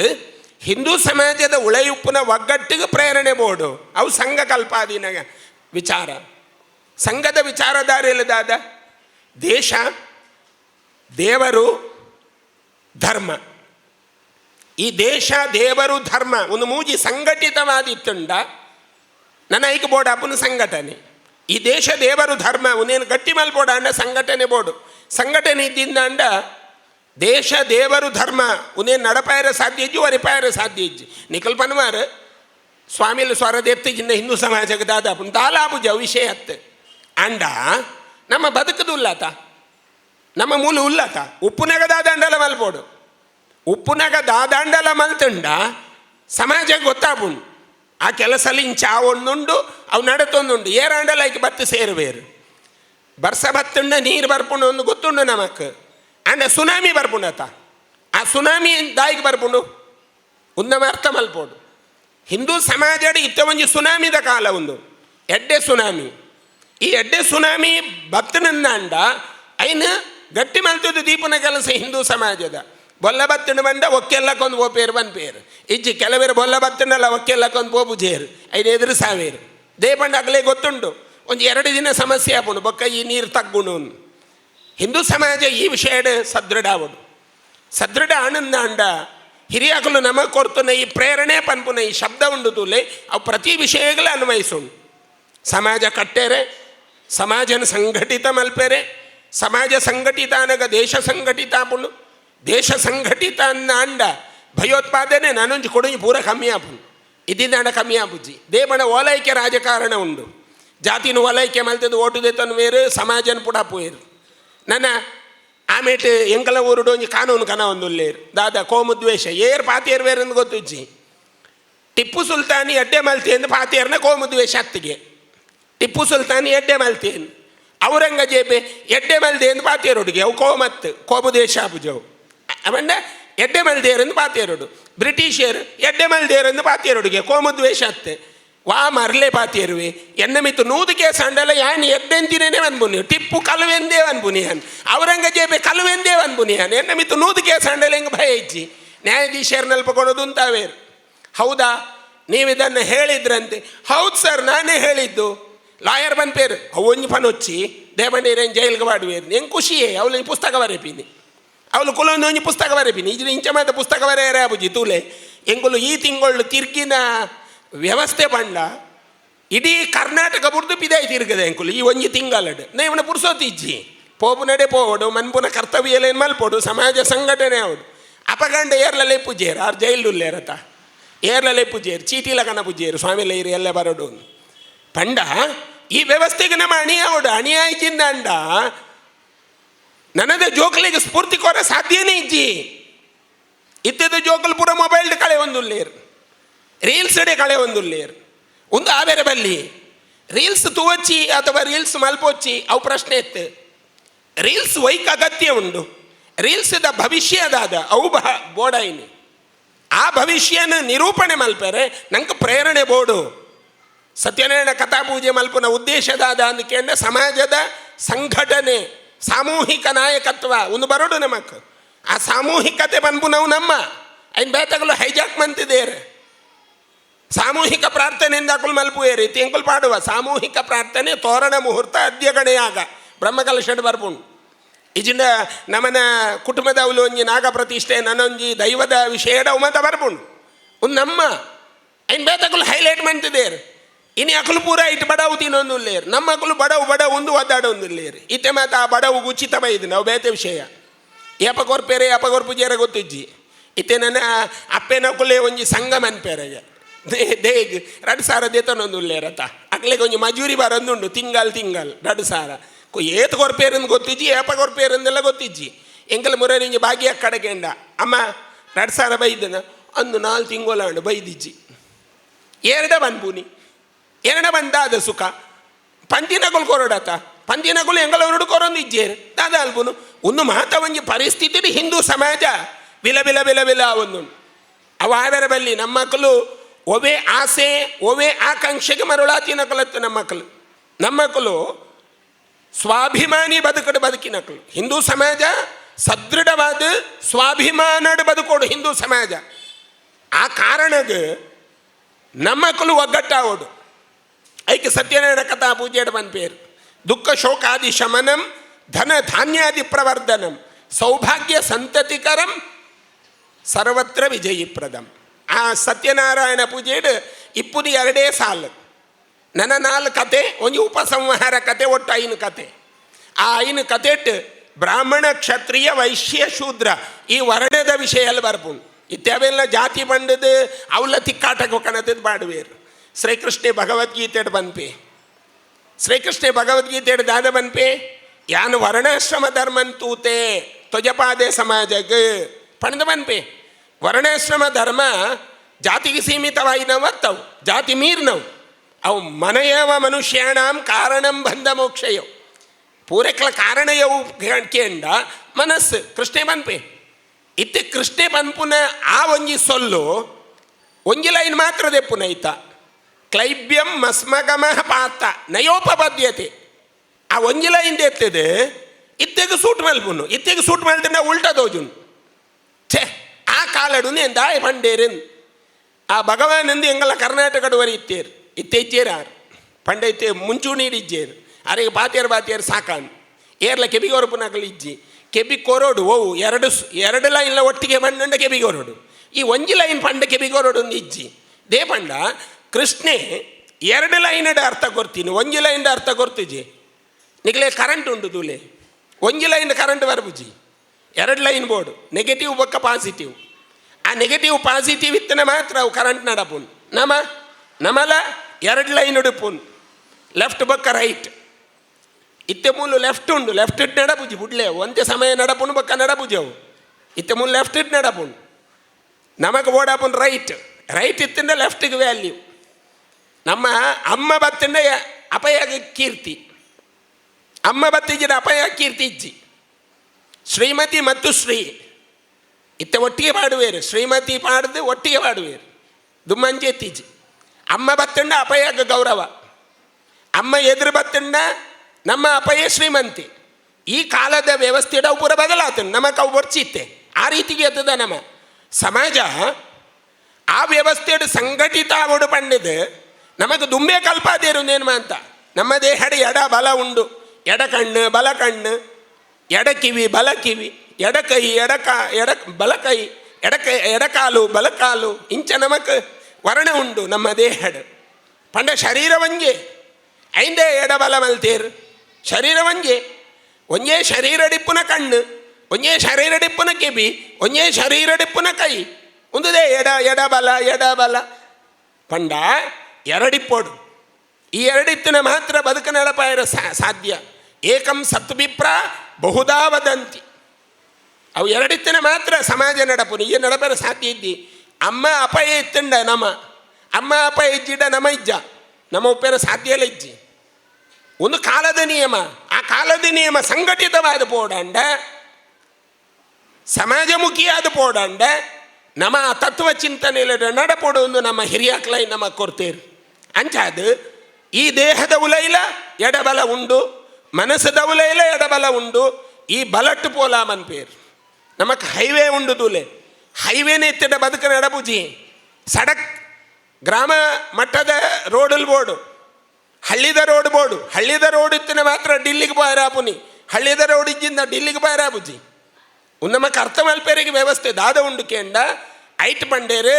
ಹಿಂದೂ ಸಮಾಜದ ಉಳೆಯುಪ್ಪನ ಒಗ್ಗಟ್ಟಿಗೆ ಪ್ರೇರಣೆ ಬೋಡು. ಅವು ಸಂಘ ಕಲ್ಪಾದಿನ ವಿಚಾರ. ಸಂಘದ ವಿಚಾರಧಾರೆಯಲ್ಲದಾದ ದೇಶ, ದೇವರು, ಧರ್ಮ. ಈ ದೇಶ, ದೇವರು, ಧರ್ಮ ಒಂದು ಮೂಜಿ ಸಂಘಟಿತವಾದಿತ್ತುಂಡ, ನನ್ನ ಐಕ್ ಬೋರ್ಡ್ ಅಪ್ಪನ ಸಂಘಟನೆ. ಈ ದೇಶ ದೇವರು ಧರ್ಮ ಉನೇನು ಗಟ್ಟಿ ಮಲ್ಬೋಡ ಅಂಡ ಸಂಘಟನೆ ಬೋಡು. ಸಂಘಟನೆ ಇದ್ದಿಂದ ಅಂಡ ದೇಶ ದೇವರು ಧರ್ಮ ಉನೇನು ನಡಪಾಯರ ಸಾಧ್ಯ ಇಜ್ಜು ವರಿಪಾಯರ ಸಾಧ್ಯ ಇಜ್ಜಿ. ನಿಖಲ್ ಪನ್ವಾರ್ ಸ್ವಾಮಿಲು ಸ್ವರದೆತ್ತಿಜಿಂದ ಹಿಂದೂ ಸಮಾಜಕ್ಕೆ ದಾದಾಪುನ್ ದಾಲಾಬುಜ ವಿಷಯ ಅತ್ತೆ ಅಂಡ ನಮ್ಮ ಬದುಕದು ಉಲ್ಲಾತ. ನಮ್ಮ ಮೂಲ ಉಲ್ಲತ. ಉಪ್ಪುನಗ ದಾದಾಂಡಲ ಮಲ್ಪೋಡು. ಉಪ್ಪುನಗ ದಾದಾಂಡಲ ಮಲ್ತಂಡ, ಸಮಾಜಕ್ಕೆ ಗೊತ್ತಾಪುಂಡು. ಆ ಕೆಲಸಲ್ಲಿ ಚಾವೊಂದುಂಡು ಒಂದುಂಡು, ಅವು ನಡತೊಂದುಂಡು. ಏರಾಂಡಲ ಐಕೆ ಬತ್ತು ಸೇರುವೇರು ಬರ್ಸ ಬತ್ತುಂಡ, ನೀರು ಬರ್ಪುಂಡು, ಒಂದು ಗೊತ್ತುಂಡು ನಮಕ್. ಅಂಡ ಸುನಾಮಿ ಬರ್ಪುಂಡತ. ಆ ಸುನಾಮಿ ದಾಯಿಗೆ ಬರ್ಪುಂಡು. ಉಂದಮ ಅರ್ಥ ಮಲ್ಪೋಡು. ಹಿಂದೂ ಸಮಾಜದ ಇತ್ತ ಒಂಜಿ ಸುನಾಮಿದ ಕಾಲ ಒಂದು ಎಡ್ಡೆ ಸುನಾಮಿ ಈ ಎಡ್ಡೆ ಸುನಾಮಿ ಬತ್ತನಂದ ಅಂಡ ಐನ ಗಟ್ಟಿ ಮಲ್ತದ್ದು ದೀಪನ ಕೆಲಸ ಹಿಂದೂ ಸಮಾಜದ. ಒಕ್ಕೆಲ್ಲಕ್ಕೊಂದು ಓ ಪೇರು, ಬಂದ್ ಪೇರು. ಇಜ್ಜಿ ಕೆಲವೇರು ಬೊಲ್ಲ ಬತ್ತನಲ್ಲ ಒಕ್ಕೆಲ್ಲಕ್ಕೊಂದು ಪೋಪು ಜೇರು. ಐದು ಎದುರು ಸಾವಿರ. ದೇಪಂಡ ಅಗಲೇ ಗೊತ್ತುಂಡು ಒಂದು ಎರಡು ದಿನ ಸಮಸ್ಯೆ ಆಪುಂಡು. ಬೊಕ್ಕ ಈ ನೀರು ತಗ್ಗುಣು ಹಿಂದೂ ಸಮಾಜ ಈ ವಿಷಯಡ್ ಸದೃಢ ಆವಡು. ಸದೃಢ ಆನಂದ ಅಂಡ. ಹಿರಿಯಾಗಲು ನಮಗೆ ಕೊರ್ತುನ ಈ ಪ್ರೇರಣೆ ಪನ್ಪುನ ಈ ಶಬ್ದ ಉಂಡು ತೂಲೆ, ಅವು ಪ್ರತಿ ವಿಷಯಗಳು ಅನ್ವಯಿಸುಂಡು ಸಮಾಜ ಕಟ್ಟೇರೆ, ಸಮಾಜನ ಸಂಘಟಿತ ಮಲ್ಪೇರೆ, ಸಮಾಜ ಸಂಘಟಿತ ಅನಗ ದೇಶ ಸಂಘಟಿತ ದೇಶ ಸಂಘಟಿತ ಅನ್ನ ಅಂಡ ಭಯೋತ್ಪಾದನೆ ನಾನೊಂಜಿ ಕೊಡು ಪೂರ ಕಮ್ಮಿ ಆಪು ಇದ್ದಿಂದ ಅಂಡ ಕಮ್ಮಿ ಆಪುಜಿ ದೇವನ ಓಲೈಕೆ ರಾಜಕಾರಣ ಉಂಡು. ಜಾತಿನ ಓಲೈಕೆ ಮಲ್ತದ್ದು ಓಟು ದೇತನು ಬೇರೆ, ಸಮಾಜನ ಪುಡ ಪೋಯರು. ನನ್ನ ಆಮೇಟ್ ಎಂಕಲ ಊರುಡು ಒಂಜಿ ಕಾನೂನು ಕನ ಒಂದುಲ್ಲೇರು. ದಾದ ಕೋಮುದ್ವೇಷ ಏರ್ ಪಾತಿಯರ್ ಬೇರೆ ಅಂದ್ ಗೊತ್ತುಜ್ಜಿ. ಟಿಪ್ಪು ಸುಲ್ತಾನಿ ಎಡ್ಡೆ ಮಲ್ತಿ ಎಂದು ಪಾತಿಯರ್ನ ಕೋಮುದ್ವೇಷ ಅತ್ತಿಗೆ. ಟಿಪ್ಪು ಸುಲ್ತಾನಿ ಎಡ್ಡೆ ಮಲ್ತೇನು. ಔರಂಗಜೇಬೆ ಎಡ್ಡೆ ಮಲ್ದೆ ಎಂದು ಉಡುಗೆ ಅವು ಕೋಮತ್ ದ್ವೇಷ ಆಪುಜವು ಅವಂಡ ಎಡ್ಡೆ ಮಲ್ದೇರೆಂದು ಪಾತಿಯರೋಡು ಬ್ರಿಟಿಷರು ಎಡ್ಡೆ ಮಲ್ದೇರೆಂದು ಪಾತಿಯರೊಡಿಗೆ ಕೋಮದ್ವೇಷ ಅತ್ತೆ. ವಾ ಮರ್ಲೆ ಪಾತಿಯರುವೆ ಎನ್ನ ಮಿತ್ತು ನೂದು ಕೇಸ ಅಂಡಲ ಯಾನ್ ಎಡ್ಡೆಂತಿನೇನೆ ಅನ್ಬುನಿ ಟಿಪ್ಪು ಕಲುವೆಂದೇ ಅನ್ಬುನಿಯಾನ್. ಔರಂಗಜೇಬೆ ಕಲುವೆಂದೇ ಅನ್ಬುನಿಯಾನ್. ಎನ್ನ ಮಿತ್ತು ನೂದು ಕೇಸ ಅಂಡಲ ಹೆಂಗೆ ಭಯ ಇಜ್ಜಿ. ನ್ಯಾಯಾಧೀಶರನ್ನೆಲ್ಪ ಕೊಡೋದು ಅಂತಾವೇರು ಹೌದಾ? ನೀವು ಇದನ್ನು ಹೇಳಿದ್ರಂತೆ. ಹೌದು ಸರ್, ನಾನೇ ಹೇಳಿದ್ದು. ಲಾಯರ್ ಬಂದ್ಪೇರು ಅವೊಂಜಿ ಪನೊಚ್ಚಿ ದೇವಣ್ಣೀರೇನು ಜೈಲ್ಗೆ ಮಾಡುವೇರು ಹೆಂಗೆ ಖುಷಿಯೇ. ಅವಳು ಪುಸ್ತಕ ಬರೆಪಿನಿ. ಅವಳು ಕುಲೊಂದು ಪುಸ್ತಕ ಬರೆಪಿನಿ ಇದ್ರ ಇಂಚ ಮಾತ ಪುಸ್ತಕ ಬರೆಯರೆ ಆಬುಜಿ ತೂಲೆ. ಎಂಗುಲು ಈ ತಿಂಗಳು ತಿರ್ಗಿನ ವ್ಯವಸ್ಥೆ ಬಂಡ ಇಡೀ ಕರ್ನಾಟಕ ಬುಡ್ದು ಪಿದಾಯ್ ತಿರ್ಗದೆ ಎಂಕುಲು ಈ ಒಂಜಿ ತಿಂಗಳಡ್ ನೇವನ ಪುರ್ಸೋತಿಜ್ಜಿ ಪೋಪು ನಡೆ ಪೋವಡು ಮನ್ಪುನ ಕರ್ತವ್ಯಲೇನು ಮಲ್ಪೋಡು? ಸಮಾಜ ಸಂಘಟನೆ ಅವಡು ಅಪಗಂಡ ಏರ್ಲಲ್ಲೇ ಪೂಜೇರು ಆರ್ ಜೈಲ್ ಏರ್ಲಲ್ಲೇ ಪೂಜೇರು ಚೀಟಿಲ ಕನ ಪೂಜೇರು ಸ್ವಾಮಿಲ ಇರಿ, ಎಲ್ಲ ಬರೋಡು. ಪಂಡ, ಈ ವ್ಯವಸ್ಥೆಗೆ ನಮ್ಮ ಅಣಿಯ ಅವಡು ಅಣಿಯ ಇಜ್ಜಿಂದ ಅಂಡ ನನದ ಜೋಕಲಿಗೆ ಸ್ಫೂರ್ತಿ ಕೊರ ಸಾಧ್ಯನೇ ಇಜ್ಜಿ. ಇದ್ದದ ಜೋಕಲ್ ಪೂರ ಮೊಬೈಲ್ ಕಳೆ ಒಂದು ಲೇರ್ ರೀಲ್ಸ್ ಡೆ ಕಳೆ ಒಂದು ಲೇರ್ ಒಂದು ಆವೇರೆ ಬಲ್ಲಿ ರೀಲ್ಸ್ ತೂವಚ್ಚಿ ಅಥವಾ ರೀಲ್ಸ್ ಮಲ್ಪೊಚ್ಚಿ ಅವು ಪ್ರಶ್ನೆ ಇತ್ತು. ರೀಲ್ಸ್ ವೈಕ್ ಅಗತ್ಯ ಉಂಡು. ರೀಲ್ಸ್ದ ಭವಿಷ್ಯದಾದ ಅವು ಬಹ ಬೋಡಾಯಿನಿ ಆ ಭವಿಷ್ಯನ ನಿರೂಪಣೆ ಮಲ್ಪರೆ, ನಂಗೆ ಪ್ರೇರಣೆ ಬೋಡು. ಸತ್ಯನಾರಾಯಣ ಕಥಾಪೂಜೆ ಮಲ್ಪನ ಉದ್ದೇಶದಾದ ಅಂದ್ಕೊಂಡ ಸಮಾಜದ ಸಂಘಟನೆ. ಸಾಮೂಹಿಕ ನಾಯಕತ್ವ, ಒಂದು ಬರೋಡು ನಮಕ್. ಆ ಸಾಮೂಹಿಕತೆ ಬಂದ್ಬು ನಾವು ನಮ್ಮ. ಐನ್ ಬೇತಗಲು ಹೈಜಾಕ್ ಮಂತಿದ್ದೇರು ಸಾಮೂಹಿಕ ಪ್ರಾರ್ಥನೆಯಿಂದ ಅಕುಲ್ ಮಲ್ಪುವೇರಿ, ತಿಂಕುಲ್ ಪಾಡುವ ಸಾಮೂಹಿಕ ಪ್ರಾರ್ಥನೆ ತೋರಣ ಮುಹೂರ್ತ ಅದ್ಯಗಣೆಯಾಗ ಬ್ರಹ್ಮಕಲಶಡ್ ಬರ್ಪುಂಡು ಇಜಿಂದ ನಮನ ಕುಟುಂಬದ ಒಂಜಿ ನಾಗ ಪ್ರತಿಷ್ಠೆ ನನ್ನೊಂಜಿ ದೈವದ ವಿಷಯಡ ಉಮತ ಬರ್ಪುಂಡು ಒಂದು ನಮ್ಮ ಐನ್ ಬೇತಗಲು ಹೈಲೈಟ್ ಮಾಡ್ತಿದ್ದೇರು ಇನಿ ಅಕಲು ಪೂರ ಇಟ್ಟು ಬಡವು ತಿನ್ನೊಂದು ಲೇರು ನಮ್ಮ ಅಕಲು ಬಡವು ಬಡವು ಒಂದು ಒದ್ದಾಡೊಂದು ಲೇರು ಇತ್ತೆ ಮಾತ ಆ ಬಡವು ಉಚಿತ ಬೈದು ನಾವು ಬೇತೆ ವಿಷಯ. ಏಪ ಕೊರ್ಪೇರೆ ಏಪ ಗೊತ್ತಿಜ್ಜಿ. ಇತ್ತೆ ನನ್ನ ಅಪ್ಪೆ ಕುಲೆ ಒಂಜಿ ಸಂಘ ಮನ್ಪೇರೆಗೆ ದೇಗ್ ರಡ್ ಸಾರ ದೇತನೊಂದು ಲೇರತ್ತ ಅಕ್ಲೆಗೆ ಒಂಜಿ ಮಜೂರಿ ಬರೊಂದುಂಡು ತಿಂಗಲ್ ತಿಂಗಲ್, ರಡ್ ಸಾರ. ಏತ್ ಕೊರ್ಪೇರಂದು ಗೊತ್ತಿಜ್ಜಿ ಏಪ ಕೊರ್ಪೇರಂದೆಲ್ಲ ಗೊತ್ತಿಜ್ಜಿ. ಎಂಕಲ್ ಮುರರಿಂಜಿ ಭಾಗ್ಯ ಕಡೆಗೆಂಡ ಅಮ್ಮ, ರಡ್ ಸಾರ ಬೈದನ. ಅಂದು ನಾಲ್ ತಿಂಗಳಾಂಡು ಬೈದಿಜ್ಜಿ. ಎರಡ ಬಂದ್ಬೂನಿ. ಎರಡ ಬಂದಾದ ಸುಖ. ಪಂದಿನಗಳು ಕೊರಡತ. ಪಂದಿನಗಳು ಎಂಗಳವರುಡು ಕೊರೊಂದು ಇಜ್ಜೇರು ದಾದ ಅಲ್ಬುನು. ಒಂದು ಮಾತ ಒಂಜಿ ಪರಿಸ್ಥಿತಿ ಹಿಂದೂ ಸಮಾಜ ವಿಲ ವಿಲ ವಿಲ ವಿಲ ಒಂದು. ಅವ ಬಲ್ಲಿ ನಮ್ಮ ಮಕ್ಕಳು ಒವೆ ಆಸೆ, ಒವೆ ಆಕಾಂಕ್ಷೆಗೆ ಮರುಳಾತಿನ ಕಲತ್ತು ನಮ್ಮ ಮಕ್ಕಳು. ನಮ್ಮ ಮಕ್ಕಳು ಸ್ವಾಭಿಮಾನಿ ಬದುಕಡು ಬದುಕಿನಕ್ಕಳು ಹಿಂದೂ ಸಮಾಜ ಸದೃಢವಾದ ಸ್ವಾಭಿಮಾನಡು ಬದುಕೋಡು ಹಿಂದೂ ಸಮಾಜ. ಆ ಕಾರಣಗೆ ನಮ್ಮ ಮಕ್ಕಳು ಒಗ್ಗಟ್ಟಾವೋಡು ಐಕೆ ಸತ್ಯನಾರಾಯಣ ಕಥಾ ಪೂಜೆಡ್ ಬಂದ ಪೇರು ದುಃಖ ಶೋಕಾದಿ ಶಮನಂ, ಧನ ಧಾನ್ಯಾದಿ ಪ್ರವರ್ಧನಂ, ಸೌಭಾಗ್ಯ ಸಂತತಿಕರಂ, ಸರ್ವತ್ರ ವಿಜಯಿಪ್ರದಂ. ಆ ಸತ್ಯನಾರಾಯಣ ಪೂಜೆಡ್ ಇಪ್ಪುದು ಎರಡೇ ಸಾಲು. ನನ್ನ ನಾಲ್ಕು ಕತೆ ಒಂದು ಉಪಸಂಹಾರ ಕತೆ, ಒಟ್ಟು ಐನು ಕತೆ. ಆ ಐನು ಕತೆಟ್ ಬ್ರಾಹ್ಮಣ ಕ್ಷತ್ರಿಯ ವೈಶ್ಯ ಶೂದ್ರ ಈ ವರ್ಣದ ವಿಷಯ ಅಲ್ಲಿ ಬರ್ಪುಂಡು ಇತ್ಯಾವೆಲ್ಲ ಜಾತಿ ಬಂಡದು ಅವಲ ತಿಕ್ಕಾಟಕ್ಕೆ ಕಣತದ್ದು ಮಾಡುವೇರು ಶ್ರೀಕೃಷ್ಣ ಭಗವದ್ಗೀತೆಡ್ ಬನ್ಪೆ ಶ್ರೀಕೃಷ್ಣ ಭಗವದ್ಗೀತೆಡ್ ದಾದ ಬನ್ಪೆ ಯಾನ್ ವರ್ಣಾಶ್ರಮ ಧರ್ಮನ್ ತೂತೆ ತ್ವಜಪಾದೆ ಸಮಾಜಗ್ ಪಣದ ಬನ್ಪೆ ವರ್ಣಾಶ್ರಮ ಧರ್ಮ ಜಾತಿಗೆ ಸೀಮಿತವಾಯಿನವು ಅತ್ತವು ಜಾತಿ ಮೀರ್ನವು. ಅವು ಮನೆಯವ ಮನುಷ್ಯಾಣಂ ಕಾರಣಂ ಬಂಧ ಮೋಕ್ಷಯವು ಪೂರಕ್ಲ ಕಾರಣಯವು ಕೇಂಡ ಮನಸ್ಸು ಕೃಷ್ಣೆ ಬನ್ಪೆ ಇತ್ತೆ ಕೃಷ್ಣೆ ಬನ್ಪುನ ಆ ಒಂಜಿ ಸೊಲ್ಲು, ಒಂಜಿ ಲೈನ್ ಮಾತ್ರ ದೆಪ್ಪುನ ಐತ ಕ್ಲೈಬ್ಯಂ ಮಸ್ಮಗಮ ಪಾತ. ನಯೋಪಬದ್ಯತೆ ಆ ಒಂಜಿ ಲೈನ್ ಎತ್ತದೆ, ಇತ್ತೆಗೆ ಸೂಟ್ ಮಲ್ಪುನು. ಇತ್ತೆಗೆ ಸೂಟ್ ಮಲ್ತಿನ ಉಲ್ಟ ದೋಜುನು ಛೆ, ಆ ಕಾಲಡು ನೇನು ದಾಯ ಆ ಭಗವಾನಂದು ಎಂಗಲ ಕರ್ನಾಟಕದ ವರೆ ಇತ್ತೇರು. ಇತ್ತೆ ಇಜ್ಜೇರು ಆರು. ಪಂಡ ಇತ್ತೆ ಮುಂಚೂಣಿಡು ಇಜ್ಜೇರು ಅರೆಗೆ ಬಾತಿಯರು ಬಾತಿಯರು ಸಾಕಾನು. ಏರ್ಲ ಕೆಬಿಗೊರಪುನಕಲು ಇಜ್ಜಿ. ಕೆಬಿ ಕೊರೋಡು ಓವು, ಎರಡು ಎರಡು ಲೈನ್ಲ ಒಟ್ಟಿಗೆ ಬಂಡ ಕೆಬಿಗೊರಡು. ಈ ಒಂಜಿ ಲೈನ್ ಪಂಡ ಕೆಬಿಗೊರಡು ಇಜ್ಜಿ ದೇ ಪಂಡ ಕೃಷ್ಣೆ ಎರಡು ಲೈನಡೆ ಅರ್ಥ ಕೊರ್ತೀನಿ ಒಂಜಿ ಲೈನ್ ಅರ್ಥ ಕೊರ್ತಿಜಿ ನಿಗಲೇ ಕರೆಂಟ್ ಉಂಡು ದೂಲೆ ಒಂಜಿ ಲೈನ್ ಕರೆಂಟ್ ಬರ್ಬುಜಿ ಎರಡು ಲೈನ್ ಬೋರ್ಡು. ನೆಗೆಟಿವ್ ಬೊಕ್ಕ ಪಾಸಿಟಿವ್ ಆ ನೆಗೆಟಿವ್ ಪಾಸಿಟಿವ್ ಇತ್ತನೆ ಮಾತ್ರ ಅವು ಕರೆಂಟ್ ನಡಪುನ್. ನಮ, ನಮಲ ಎರಡು ಲೈನ್ ಉಡುಪುನ್. ಲೆಫ್ಟ್ ಬೊಕ್ಕ ರೈಟ್ ಇತ್ತೆ ಮೂಲು ಲೆಫ್ಟ್ ಉಂಡು. ಲೆಫ್ಟ್ ಇಟ್ಟು ನಡಪುಜಿ ಬುಡ್ಲೆ. ಒಂದೇ ಸಮಯ ನಡಪುನು ಬೊಕ್ಕ ನಡಬುಜವು ಇತ್ತೆ ಮೂಲು ಲೆಫ್ಟ್ ಇಟ್ಟು ನಡಪುನ್. ನಮಗೆ ಓಡಾಪುನ್ ರೈಟ್ ರೈಟ್ ಇತ್ತಿಂದ ಲೆಫ್ಟಿಗೆ ವ್ಯಾಲ್ಯೂ ನಮ್ಮ ಅಮ್ಮ ಬತ್ತಿಂದ ಅಪಯ ಕೀರ್ತಿ. ಅಮ್ಮ ಬತ್ತಿಜಿನ ಅಪಯ ಕೀರ್ತಿ ಇಜ್ಜಿ. ಶ್ರೀಮತಿ ಮತ್ತು ಶ್ರೀ. ಇತ್ತ ಒಟ್ಟಿಗೆ ಪಾಡುವೇರು. ಶ್ರೀಮತಿ ಪಾಡ್ದು ಒಟ್ಟಿಗೆ ಪಾಡುವೇರು. ದುಮ್ಮಂಜೆ ತೀಜಿ ಅಮ್ಮ ಬತ್ತಂಡ ಅಪಯ ಗೌರವ. ಅಮ್ಮ ಎದುರು ಬತ್ತಂಡ ನಮ್ಮ ಅಪಯ ಶ್ರೀಮಂತಿ. ಈ ಕಾಲದ ವ್ಯವಸ್ಥೆ ಪೂರ ಬದಲಾತು ನಮಗೆ ಅವು ಬರ್ಚಿತ್ತೆ ಆ ರೀತಿಗೆ ಎತ್ತದ ನಮ್ಮ ಸಮಾಜ. ಆ ವ್ಯವಸ್ಥೆಡು ಸಂಘಟಿತ ಆಗೋಡು ಪಂಡಿದ್ ನಮಗೆ ದುಂಬೆ ಕಲ್ಪಾದೇರು ನೇನ್ಮ ಅಂತ. ನಮ್ಮ ದೇಹದ ಎಡ ಬಲ ಉಂಡು. ಎಡ ಕಣ್ಣು, ಬಲ ಕಣ್ಣು. ಎಡ ಕಿವಿ, ಬಲ ಕಿವಿ. ಎಡ ಕೈ, ಎಡ ಕಾ, ಎಡ ಬಲ ಕೈ. ಎಡ ಕೈ ಎಡಕಾಲು ಬಲಕಾಲು ಇಂಚ ನಮಕ್ ವರ್ಣ ಉಂಡು ನಮ್ಮ ದೇಹಡ್ ಪಂಡ ಶರೀರ ಒಂಜೆ ಐಂದೇ ಎಡಬಲ ಮಲ್ತೇರು. ಶರೀರ ಒಂಜೆ ಒಂಜೇ ಶರೀರ ಡಿಪ್ಪುನ ಕಣ್ಣು. ಒಂಜೇ ಶರೀರ ಡಿಪ್ಪುನ ಕಿವಿ. ಒಂಜೇ ಶರೀರ ಡಿಪ್ಪುನ ಕೈ. ಒಂದುದೇ ಎಡ ಎಡಬಲ ಎಡಬಲ ಪಂಡ ಎರಡಿಪ್ಪೋಡು ಈ ಎರಡಿತ್ತಿನ ಮಾತ್ರ ಬದುಕು ಇರ ಸಾಧ್ಯ. ಏಕಂ ಸತ್ವಿಪ್ರ ಬಹುದಾ ವದಂತಿ. ಅವು ಎರಡಿತ್ತಿನ ಮಾತ್ರ ಸಮಾಜ ನಡಪುನು. ಈ ನಡಪರ ಸಾಧ್ಯ ಇದ್ದಿ. ಅಮ್ಮ ಅಪಾಯ ಇತ್ತಂಡ ನಮ. ಅಮ್ಮ ಅಪಾಯ ಇಜ್ಜಿಡ ನಮ ಇಜ್ಜ. ನಮ್ಮ ಉಪ್ಪೇರ ಸಾಧ್ಯ ಇಲ್ಲ ಇಜ್ಜಿ. ಒಂದು ಕಾಲದ ನಿಯಮ. ಆ ಕಾಲದ ನಿಯಮ ಸಂಘಟಿತವಾದ ಪೋಡಂಡ, ಸಮಾಜಮುಖಿಯಾದ ಪೋಡಂಡ, ನಮ್ಮ ತತ್ವ ಚಿಂತನೆಯಲ್ಲಿ ನಡಪೋಡು ಒಂದು ನಮ್ಮ ಹಿರಿಯಕ್ಲೈ ನಮ್ಮ ಕೊರ್ತೇರು. ಅಂಚಾದ ಈ ದೇಹದ ಉಲೈಲ ಎಡಬಲ ಉಂಡು, ಮನಸ್ಸದ ಉಲೈಲ ಎಡಬಲ ಉಂಡು, ಈ ಬಲಟ್ಟು ಪೋಲಾಮನ್ ಪೇರು. ನಮಕ್ ಹೈವೇ ಉಂಡು ತೂಲೆ ಹೈವೇನೇ ಎತ್ತಿಡ ಬದುಕ ನಡಬುಜಿ ಸಡಕ್ ಗ್ರಾಮ ಮಟ್ಟದ ರೋಡಲ್ ಬೋರ್ಡು ಹಳ್ಳಿದ ರೋಡ್ ಬೋರ್ಡು ಹಳ್ಳಿದ ರೋಡ್ ಇತ್ತಿನ ಮಾತ್ರ ಡಿಲ್ಲಿಗೆ ಬಾರಾಪುನಿ ಹಳ್ಳಿದ ರೋಡ್ ಇಜ್ಜಿಂದ ಡಿಲ್ಲಿಗೆ ಬಾರಾಪುಜಿ ನಮಕ್ ಅರ್ಥ ಮಲ್ಪೇರಿಗೆ ವ್ಯವಸ್ಥೆ ದಾದ ಉಂಡು ಕೇಂಡ. ಐಟ್ ಬಂಡೇರು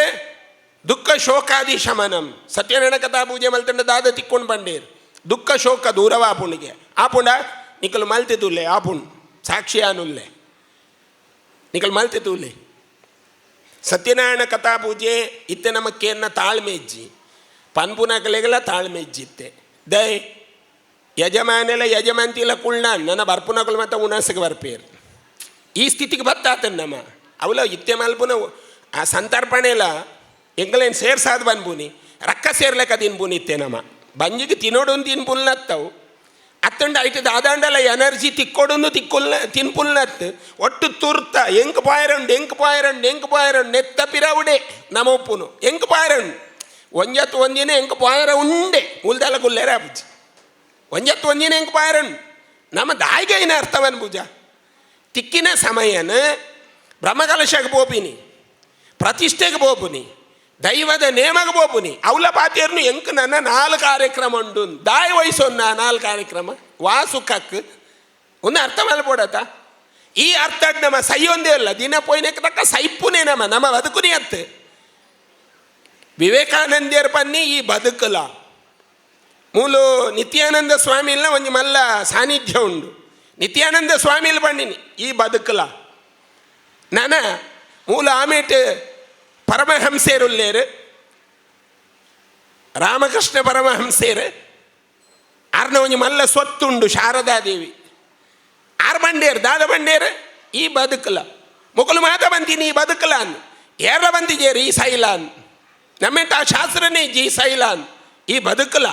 ದುಃಖ ಶೋಕಾದಿ ಶಮನಂ. ಸತ್ಯನಾರಾಯಣ ಕಥಾ ಪೂಜೆ ಮಲ್ತಂಡ ದಾದ ತಿಕ್ಕೊಂಡು ಬಂಡೇರು. ದುಃಖ ಶೋಕ ದೂರವಾಪುಣಿಗೆ ಆಪುಂಡ ನಿಕಲು ಮಲ್ತಿದ್ದುಲ್ಲೆ ಆಪುಣ್ ಸಾಕ್ಷಿ ನಿಕಲು ನಿಕಲ್ ಮಲ್ತೆ ತೂಲೆ ಸತ್ಯನಾರಾಯಣ ಕಥಾ ಪೂಜೆ ಇತ್ತೆ ನಮಕ್ಕೇನ ತಾಳ್ಮೆಜ್ಜಿ. ಪನ್ಪುನ ಕಲೆಗೆಲ್ಲ ತಾಳ್ಮೆಜ್ಜಿತ್ತೆ. ದಯ್ ಯಜಮಾನೆಲ್ಲ ಯಜಮಾಂತಿಲ್ಲ ಕುಳ್ಳ ನನ್ನ ಬರ್ಪುನಗಳು ಮತ್ತು ಉಣಸಿಗೆ ಬರ್ಪೇರು. ಈ ಸ್ಥಿತಿಗೆ ಬತ್ತಾತನ್ ಅವಲ ಇತ್ತೆ ಮಲ್ಪುನ ಆ ಸಂತರ್ಪಣೆಲ ಎಂಗಳೇನು ಸೇರ್ಸಾದ ಬಂದ್ಬೂನಿ ರಕ್ಕ ಸೇರ್ಲಕ್ಕ ತಿನ್ಬೂನಿ ಇತ್ತೆ ನಮ್ಮ ಬಂಜಿಗೆ ತಿನ್ನೋಡೊಂದು ತಿನ್ಪುಲ್ನತ್ತವು ಅತ್ತಂಡ ಐಟದ ಆದಾಂಡಲ ಎನರ್ಜಿ ತಿಕ್ಕೋಡೊಂದು ತಿಕ್ಕುಲ್ನ ತಿನ್ಪುಲ್ನತ್ತು ಒಟ್ಟು ತುರ್ತ, ಎಂಕ್ ಪಾಯರಂಡು ಎಂಕ್ ಪಾಯರಂಡು ಎಂಕ್ ಪಾಯರಂಡು ನೆತ್ತ ಪಿರವುಡೆ ನಮ್ಮ ಎಂಕ್ ಪಾಯರಂಡು ಒಂಜತ್ತು ಒಂದಿನ ಎಂಕ್ ಪಾಯರ ಉಂಡೆ, ಉಲ್ದಲ ಗುಲ್ಲೆರ ಬುಜಿ ಒಂಜತ್ತು ಒಂದಿನ ಎಂಕ್ ಪಾಯರಂಡು ನಮ್ಮ ದಾಯಿಗೆ ಏನ ಅರ್ಥವನ್ ಪೂಜ ತಿಕ್ಕಿನ ಸಮಯನ ಬ್ರಹ್ಮಕಲಶಕ್ಕೆ ಬೋಪಿನಿ ಪ್ರತಿಷ್ಠೆಗೆ ಬೋಪುನಿ ದೈವದ ನೇಮಗ ಬೋಪುನಿ. ಅವಲ ಪಾತಿಯರ್ನು ಎಂಕ್ ನನ್ನ ನಾಲ್ ಕಾರ್ಯಕ್ರಮ ಉಂಡು ದಾಯಿ ವಯಸ್ಸೊನ್ನ ನಾಲ್ ಕಾರ್ಯಕ್ರಮ. ವಾಸುಕಕ್ ಒಂದು ಅರ್ಥ ಮಲ್ಪೋಡತ ಈ ಅರ್ಥ ನಮ್ಮ ಸೈ ಒಂದೇ ಅಲ್ಲ. ದಿನ ಪೋಯ್ನಕ್ಕೆ ತಕ್ಕ ಸೈಪುನೇ ನಮ್ಮ ನಮ್ಮ ಬದುಕುನಿ ಅತ್ತು. ವಿವೇಕಾನಂದಿಯರ್ ಈ ಬದುಕಲ. ಮೂಲು ನಿತ್ಯಾನಂದ ಸ್ವಾಮಿಲ್ಲ ಒಂಜಿ ಮಲ್ಲ ಸಾನ್ನಿಧ್ಯ ಉಂಡು. ನಿತ್ಯಾನಂದ ಸ್ವಾಮಿಲ್ ಬಂದಿನಿ ಈ ಬದುಕಲ. ನಾನು ಮೂಲ ಆಮೇಟ್ ಪರಮಹಂಸೇರುಲ್ಲೇರು ರಾಮಕೃಷ್ಣ ಪರಮಹಂಸೇರು? ಆರ್ನ ಒಂಜಿ ಮಲ್ಲ ಸ್ವತ್ತುಂಡು ಶಾರದಾದೇವಿ. ಆರ್ ಬಂಡೇರು ದಾದ ಬಂಡೇರು ಈ ಬದುಕಲ. ಮುಕುಲು ಮಾತ ಬಂತೀನಿ ಈ ಬದುಕಲಾನ್ ಏರ್ಲ ಏರ ಬಂದಿಜೇರು ಈ ಸೈಲಾನ್ ನಮ್ಮೆಂಟ ಆ ಶಾಸ್ತ್ರನೇ ಜಿ ಈ ಸೈಲ ಅನ್ ಈ ಬದುಕಲ.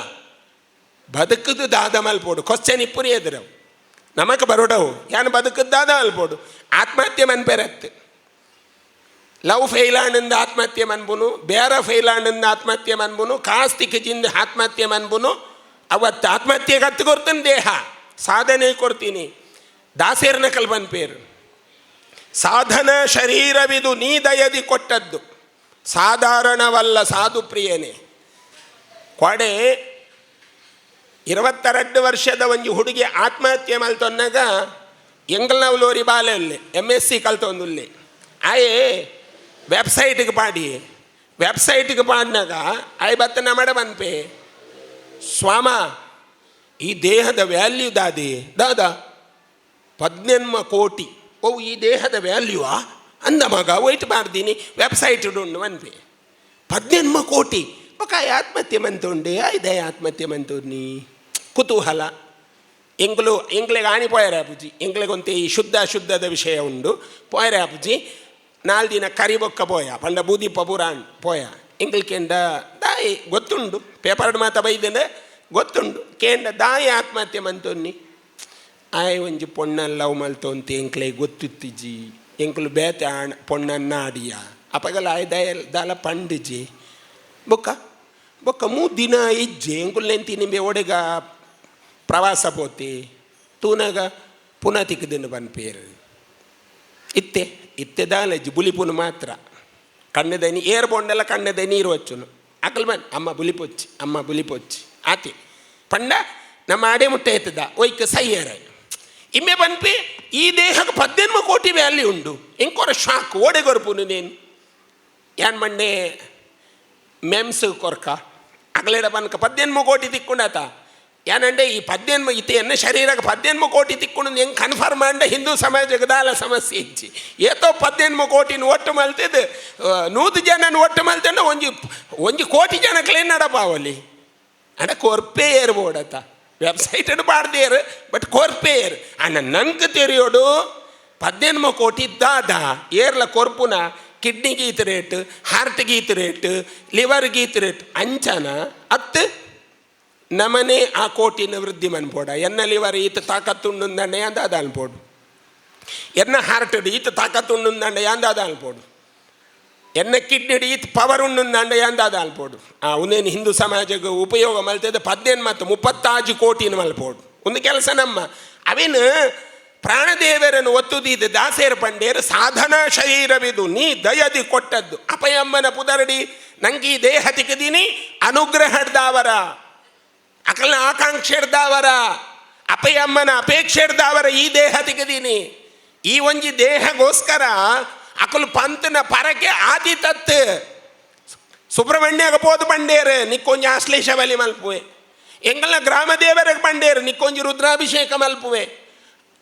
ಬದುಕದು ದಾದ ಮಲ್ಪೋಡು. ಕ್ವಶನ್ ಇಪ್ಪುರಿ ಎದುರವು. ನಮಕ್ ಬರೋಡವು. ಯಾನು ಬದುಕದ್ದು ದಾದ ಮಲ್ಪೋಡು. ಆತ್ಮಹತ್ಯೆ ಮನ್ಪೇರತ್ತು. ಲವ್ ಫೈಲಾಂಡಿಂದ ಆತ್ಮಹತ್ಯೆ ಮನ್ಬುನು ಬೇರೆ ಫೈಲಾಂಡಿಂದ ಆತ್ಮಹತ್ಯೆ ಮನ್ಬುನು ಕಾಸ್ತಿಕಿಜಿಂದ ಆತ್ಮಹತ್ಯೆ ಮನ್ಬುನು ಅವತ್ತು ಆತ್ಮಹತ್ಯೆಗೆ ಕತ್ತು ಕೊಡ್ತೀನಿ ದೇಹ, ಸಾಧನೆ ಕೊಡ್ತೀನಿ. ದಾಸೇರ್ನ ಕಲ್ಬನ್ ಪೇರು. ಸಾಧನ ಶರೀರವಿದು ನೀ ದಯದಿ ಕೊಟ್ಟದ್ದು, ಸಾಧಾರಣವಲ್ಲ ಸಾಧು ಪ್ರಿಯನೇ. ಕೊಡೆ ಇರವತ್ತೆರಡು ವರ್ಷದ ಒಂದು ಹುಡುಗಿ ಆತ್ಮಹತ್ಯೆ ಮಲ್ತೊನ್ನಾಗ ಎಂಗಲ್ನವ್ಲೋರಿ ಬಾಲೆಲ್ಲೆ ಎಂ ಎಸ್ ಸಿ ಕಲ್ತೊಂದುಲ್ಲೆ. ಆಯೇ ವೆಬ್ಸೈಟ್ಗೆ ಪಾಡಿ ವೆಬ್ಸೈಟ್ಗೆ ಪಾಡಿನಾಗ ಆಯ್ ಬತ್ತನ ಮಾಡ ಬನ್ಪೆ ಸ್ವಾಮ ಈ ದೇಹದ ವ್ಯಾಲ್ಯೂ ದಾದಿ ದಾದ ಪದ್ನೆನ್ಮ ಕೋಟಿ ಓ ಈ ದೇಹದ ವ್ಯಾಲ್ಯೂವಾ ಅಂದ ಮಗ ಒಯ್ಟ್ ಮಾಡ್ದೀನಿ ವೆಬ್ಸೈಟ್ ಉಂಡು ಮನ್ಪೆ ಪದ್ನೆನ್ಮ ಕೋಟಿ ఒక ఆత్మహత్య మంతుండే ఐదే ఆత్మహత్య మంతుని ಕುತೂಹಲ ಎಂಗ್ಲು ಎಂಗ್ಲಿಗೆ ಆಣಿ ಪೋಯರೆ ಅಪ್ಪುಜಿ ಎಂಗ್ಲಿಗೊಂತೆ ಈ ಶುದ್ಧ ಅಶುದ್ಧದ ವಿಷಯ ಉಂಡು ಪೋಯರೆ ಅಪ್ಪುಜಿ ನಾಲ್ ದಿನ ಕರಿ ಬೊಕ್ಕ ಪೋಯ, ಪಂಡ ಬೂದಿ ಪಪುರಾಣ್ ಪೋಯ. ಎಂಗ್ಲಿಕೆಂಡ ದಾಯಿ, ಗೊತ್ತುಂಡು? ಪೇಪರ್ ಮಾತ ಬೈದನೆ ಗೊತ್ತುಂಡು. ಕೇಂದ್ರ ದಾಯಿ ಆತ್ಮಹತ್ಯೆ ಮಂತೊನ್ನಿ? ಆಯ್, ಒಂಜಿ ಪೊಣ್ಣನ್ ಲವ್ ಮಲ್ತೊಂತೆ ಎಂಕ್ಲೆ ಗೊತ್ತಿತ್ತಿಜಿ ಎಂಕ್ಲು ಬೇತೆ ಆಣ ಪೊಣ್ಣನ್ನ ಆಡಿಯ ಅಪಗಲ, ಆಯ್, ದಯ, ದಾಲ ಪಂಡಿಜಿ ಬೊಕ್ಕ? ಬೊಕ್ಕ ಮೂ ದಿನ ಇಜ್ಜೆ. ಎಂಕುಲ್ಲೆಂತಿ ನಿಂಬೆ ಒಡೆಗ ಪ್ರವಾಸ ಪೋತಿ. ತೂನಾಗ ಪುನಃ ತಿಕ್ಕದಿನ ಬಂದ ಪೇರು. ಇತ್ತೆ? ದಾಲಜ್ಜಿ ಬುಲಿಪುನು ಮಾತ್ರ. ಕಣ್ಣದ ದೈನಿ ಏರ್ ಬೊಂಡೆಲ್ಲ ಕಣ್ಣದ ನೀರು ಹಚ್ಚುನು ಅಕಲ್ ಮನ್, ಅಮ್ಮ ಬುಲಿಪೊಚ್ಚಿ ಅಮ್ಮ ಬುಲಿಪೊಚ್ಚಿ. ಆತಿ, ಪಂಡ, ನಮ್ಮ ಆಡೆ ಮುಟ್ಟೆ ಎತ್ತದ, ಒಯ್ಕ ಸೈಯರ. ಇಮ್ಮೆ ಬನ್ಪಿ ಈ ದೇಹಕ್ಕೆ ಪದ್ದೆನ್ಮ ಕೋಟಿ ವ್ಯಾಲ್ಯೂ ಉಂಡು. ಇಂಕೋರ ಶಾಕ್, ಓಡೆಗೊರ್ಪುನು ನೇನು. ಯಾನ್ ಮಂಡೆ ಮೆಮ್ಸ್ ಕೊರ್ಕ. ಅಗಲೇಡ ಬನ್ಕ ಪದ್ದೆನ್ಮ ಕೋಟಿ ತಿಕ್ಕೊಂಡಾತ. ಯಾನಂಡೆ ಈ ಪದ್ಯನ್ಮ ಎನ್ನ ಶರೀರಕ್ಕೆ ಪದ್ದೆನ್ಮ ಕೋಟಿ ತಿಕ್ಕೊಂಡು ಹೆಂಗೆ ಕನ್ಫರ್ಮ್ ಅಂಡ ಹಿಂದೂ ಸಮಾಜಕ್ಕೆ ದಾಲ ಸಮಸ್ಯೆ ಇಚ್ಚಿ ಏತೋ ಪದ್ದೆನ್ಮ ಕೋಟಿನ ಒಟ್ಟು ಮಲ್ತಿದ್ದು ನೂತು ಜನನ ಒಟ್ಟು ಮಲ್ತಂಡ ಒಂಜಿ ಒಂಜಿ ಕೋಟಿ ಜನಕ್ಲೇನು ನಡಪಾವಲಿ ಅಡ ಕೊರ್ಪೇ ಏರ್ಬೋಡತ್ತ ವೆಬ್ಸೈಟ್ ಪಾಡ್ದೇರು ಬಟ್ ಕೊರ್ಪೇರ್ ಅಣ್ಣ, ನಂಗೆ ತೆರೆಯೋಡು ಪದ್ದೆನ್ಮ ಕೋಟಿ ದಾದ ಏರ್ಲ ಕೊರ್ಪುನ ಕಿಡ್ನಿ ಗೀತ್ ರೇಟ್ ಹಾರ್ಟ್ ಗೀತ್ ರೇಟ್ ಲಿವರ್ ಗೀತ್ ರೇಟ್ ಅಂಚನ ಅತ್ತು ನಮನೆ ಆ ಕೋಟಿನ ವೃದ್ಧಿ ಮನ್ಪೋಡ ಎನ್ನ ಲಿವರ್ ಈತ ತಾಕತ್ತುಂಡುಂದಂಡೆ ಅಂದಾದ ಅನ್ಪೋಡು ಎನ್ನ ಹಾರ್ಟ್ ಈತ ತಾಕತ್ತುಂಡುಂದಂಡೆ ಅಂದಾದ ಅನ್ಪೋಡು ಎನ್ನ ಕಿಡ್ನಿ ಈತ ಪವರ್ ಉಂಡುಂದಂಡೆ ಅಂದಾದ ಅನ್ಪೋಡು ಆ ಒಂದೇನು ಹಿಂದೂ ಸಮಾಜಕ್ಕೆ ಉಪಯೋಗ ಮಲ್ತದ ಪದ್ನೇನು ಮತ್ತು ಮುಪ್ಪತ್ತಾಜು ಕೋಟಿನ ಮಲ್ಪೋಡು ಒಂದು ಕೆಲಸ ನಮ್ಮ. ಅವೇನು ಪ್ರಾಣದೇವರನ್ನು ಒತ್ತುದಿದ್ದು ದಾಸೇರ ಪಂಡೇರು ಸಾಧನಾ ಶರೀರವಿದು, ನೀ ದಯದಿ ಕೊಟ್ಟದ್ದು. ಅಪಯಮ್ಮನ ಪುದರಡಿ, ನಂಗೆ ಈ ದೇಹ ತಿಕ್ಕದೀನಿ, ಅನುಗ್ರಹ ಅಕಲ್ನ ಆಕಾಂಕ್ಷೆ ಹಿಡ್ದಾವರ ಅಪಯಮ್ಮನ ಅಪೇಕ್ಷೆ ಹಿಡ್ದಾವರ ಈ ದೇಹ ತೆಗೆದೀನಿ. ಈ ಒಂಜಿ ದೇಹಗೋಸ್ಕರ ಅಕಲು ಪಂತನ ಪರಕೆ ಆದಿ ತತ್ ಸುಬ್ರಹ್ಮಣ್ಯಗ ಪೋದು ಬಂಡೇರು, ನಿಕ್ಕೊಂಜಿ ಆಶ್ಲೇಷ ಬಲಿ ಮಲ್ಪುವೆ. ಎಂಗಲ್ಲ ಗ್ರಾಮ ದೇವರಿಗೆ ಬಂಡೇರು, ನಿಕ್ಕೊಂಜಿ ರುದ್ರಾಭಿಷೇಕ ಮಲ್ಪುವೆ.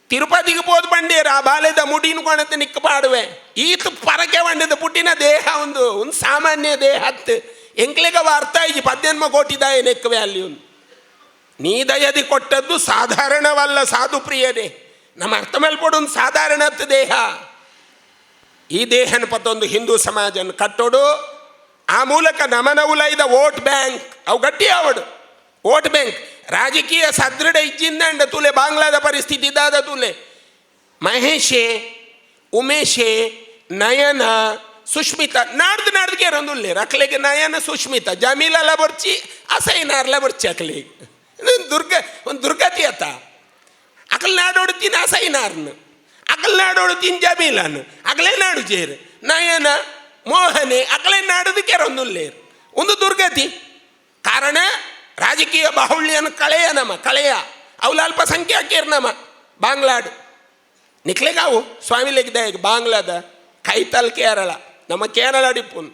ತಿರುಪತಿಗೆ ಪೋದು ಬಂಡೇರು, ಆ ಬಾಲ್ಯದ ಮುಡಿನ ಕೊಣತೆ ನಿಕ್ಕ ಪಾಡುವೆ. ಈತ ಪರಕೆ ಬಂಡದ ಪುಟ್ಟಿನ ದೇಹ ಒಂದು ಒಂದು ಸಾಮಾನ್ಯ ದೇಹ ಹತ್ತು ಎಂಕ್ಲೆಗವ ಅರ್ಥ ಇಜಿ ಪದ್ನೆನ್ಮ ಕೋಟಿದಾಯ ನೆಕ್ಕವೆ ಅಲ್ಲಿ ಒಂದು. ನೀ ದಯದಿ ಕೊಟ್ಟದ್ದು ಸಾಧಾರಣವಲ್ಲ ಸಾಧು ಪ್ರಿಯನೇ. ನಮ್ಮ ಅರ್ಥ ಮೇಲ್ಪಡು ಸಾಧಾರಣ ಹತ್ತು ದೇಹ. ಈ ದೇಹನ ಪತ್ತೊಂದು ಹಿಂದೂ ಸಮಾಜನ ಕಟ್ಟೋಡು, ಆ ಮೂಲಕ ನಮನ ಉಲೈದ ವೋಟ್ ಬ್ಯಾಂಕ್, ಅವು ಗಟ್ಟಿ ಅವಡು ವೋಟ್ ಬ್ಯಾಂಕ್, ರಾಜಕೀಯ ಸದೃಢ ಇಜ್ಜಿಂದಂಡ ತುಲೆ, ಬಾಂಗ್ಲಾದ ಪರಿಸ್ಥಿತಿ ಇದ್ದಾದ ತುಲೆ. ಮಹೇಶೆ, ಉಮೇಶೆ, ನಯನ, ಸುಷ್ಮಿತಾ, ನಾಡ್ದು ನಾಡ್ದು ರಂದುಲ್ಲೆ ಅಕ್ಲೆಗೆ ನಯನ, ಸುಷ್ಮಿತಾ, ಜಮೀಲಲ್ಲ ಬರ್ಚಿ, ಅಸೈನಾರ್ಲ ಬರ್ಚಿ ಅಕ್ಲೆಗೆ. ಇದೊಂದು ದುರ್ಗ, ಒಂದು ದುರ್ಗತಿ ಅತ ಅಕಲ್ ನಾಡೋಡ್ತೀನಿ ತಿನ್ ಅಸೈನಾರ್ನು. ಅಕಲ್ ನಾಡೋಡ್ತೀನಿ ತಿನ್ ಜಮೀಲನ್ ಅಕಲೇ ನಾಡು ಜೇರು. ನಯನ, ಮೋಹನೆ, ಅಕಲೇ ನಾಡುದು ಕೆರೊಂದುಲ್ಲೇರು. ಒಂದು ದುರ್ಗತಿ ಕಾರಣ, ರಾಜಕೀಯ ಬಾಹುಳ್ಯನ ಕಳೆಯ ನಮ, ಕಳೆಯ. ಅವು ಅಲ್ಪಸಂಖ್ಯಾಕೇರು ನಮ, ಬಾಂಗ್ಲಾಡ್. ನಿಕ್ಲೆಗಾವು, ಸ್ವಾಮಿ ಲೆಗ್ದಾಯ ಬಾಂಗ್ಲಾದ ಕೈತಲ್ ಕೇರಳ. ನಮ್ಮ ಕೇರಳ ಡಿಪ್ಪುನ್.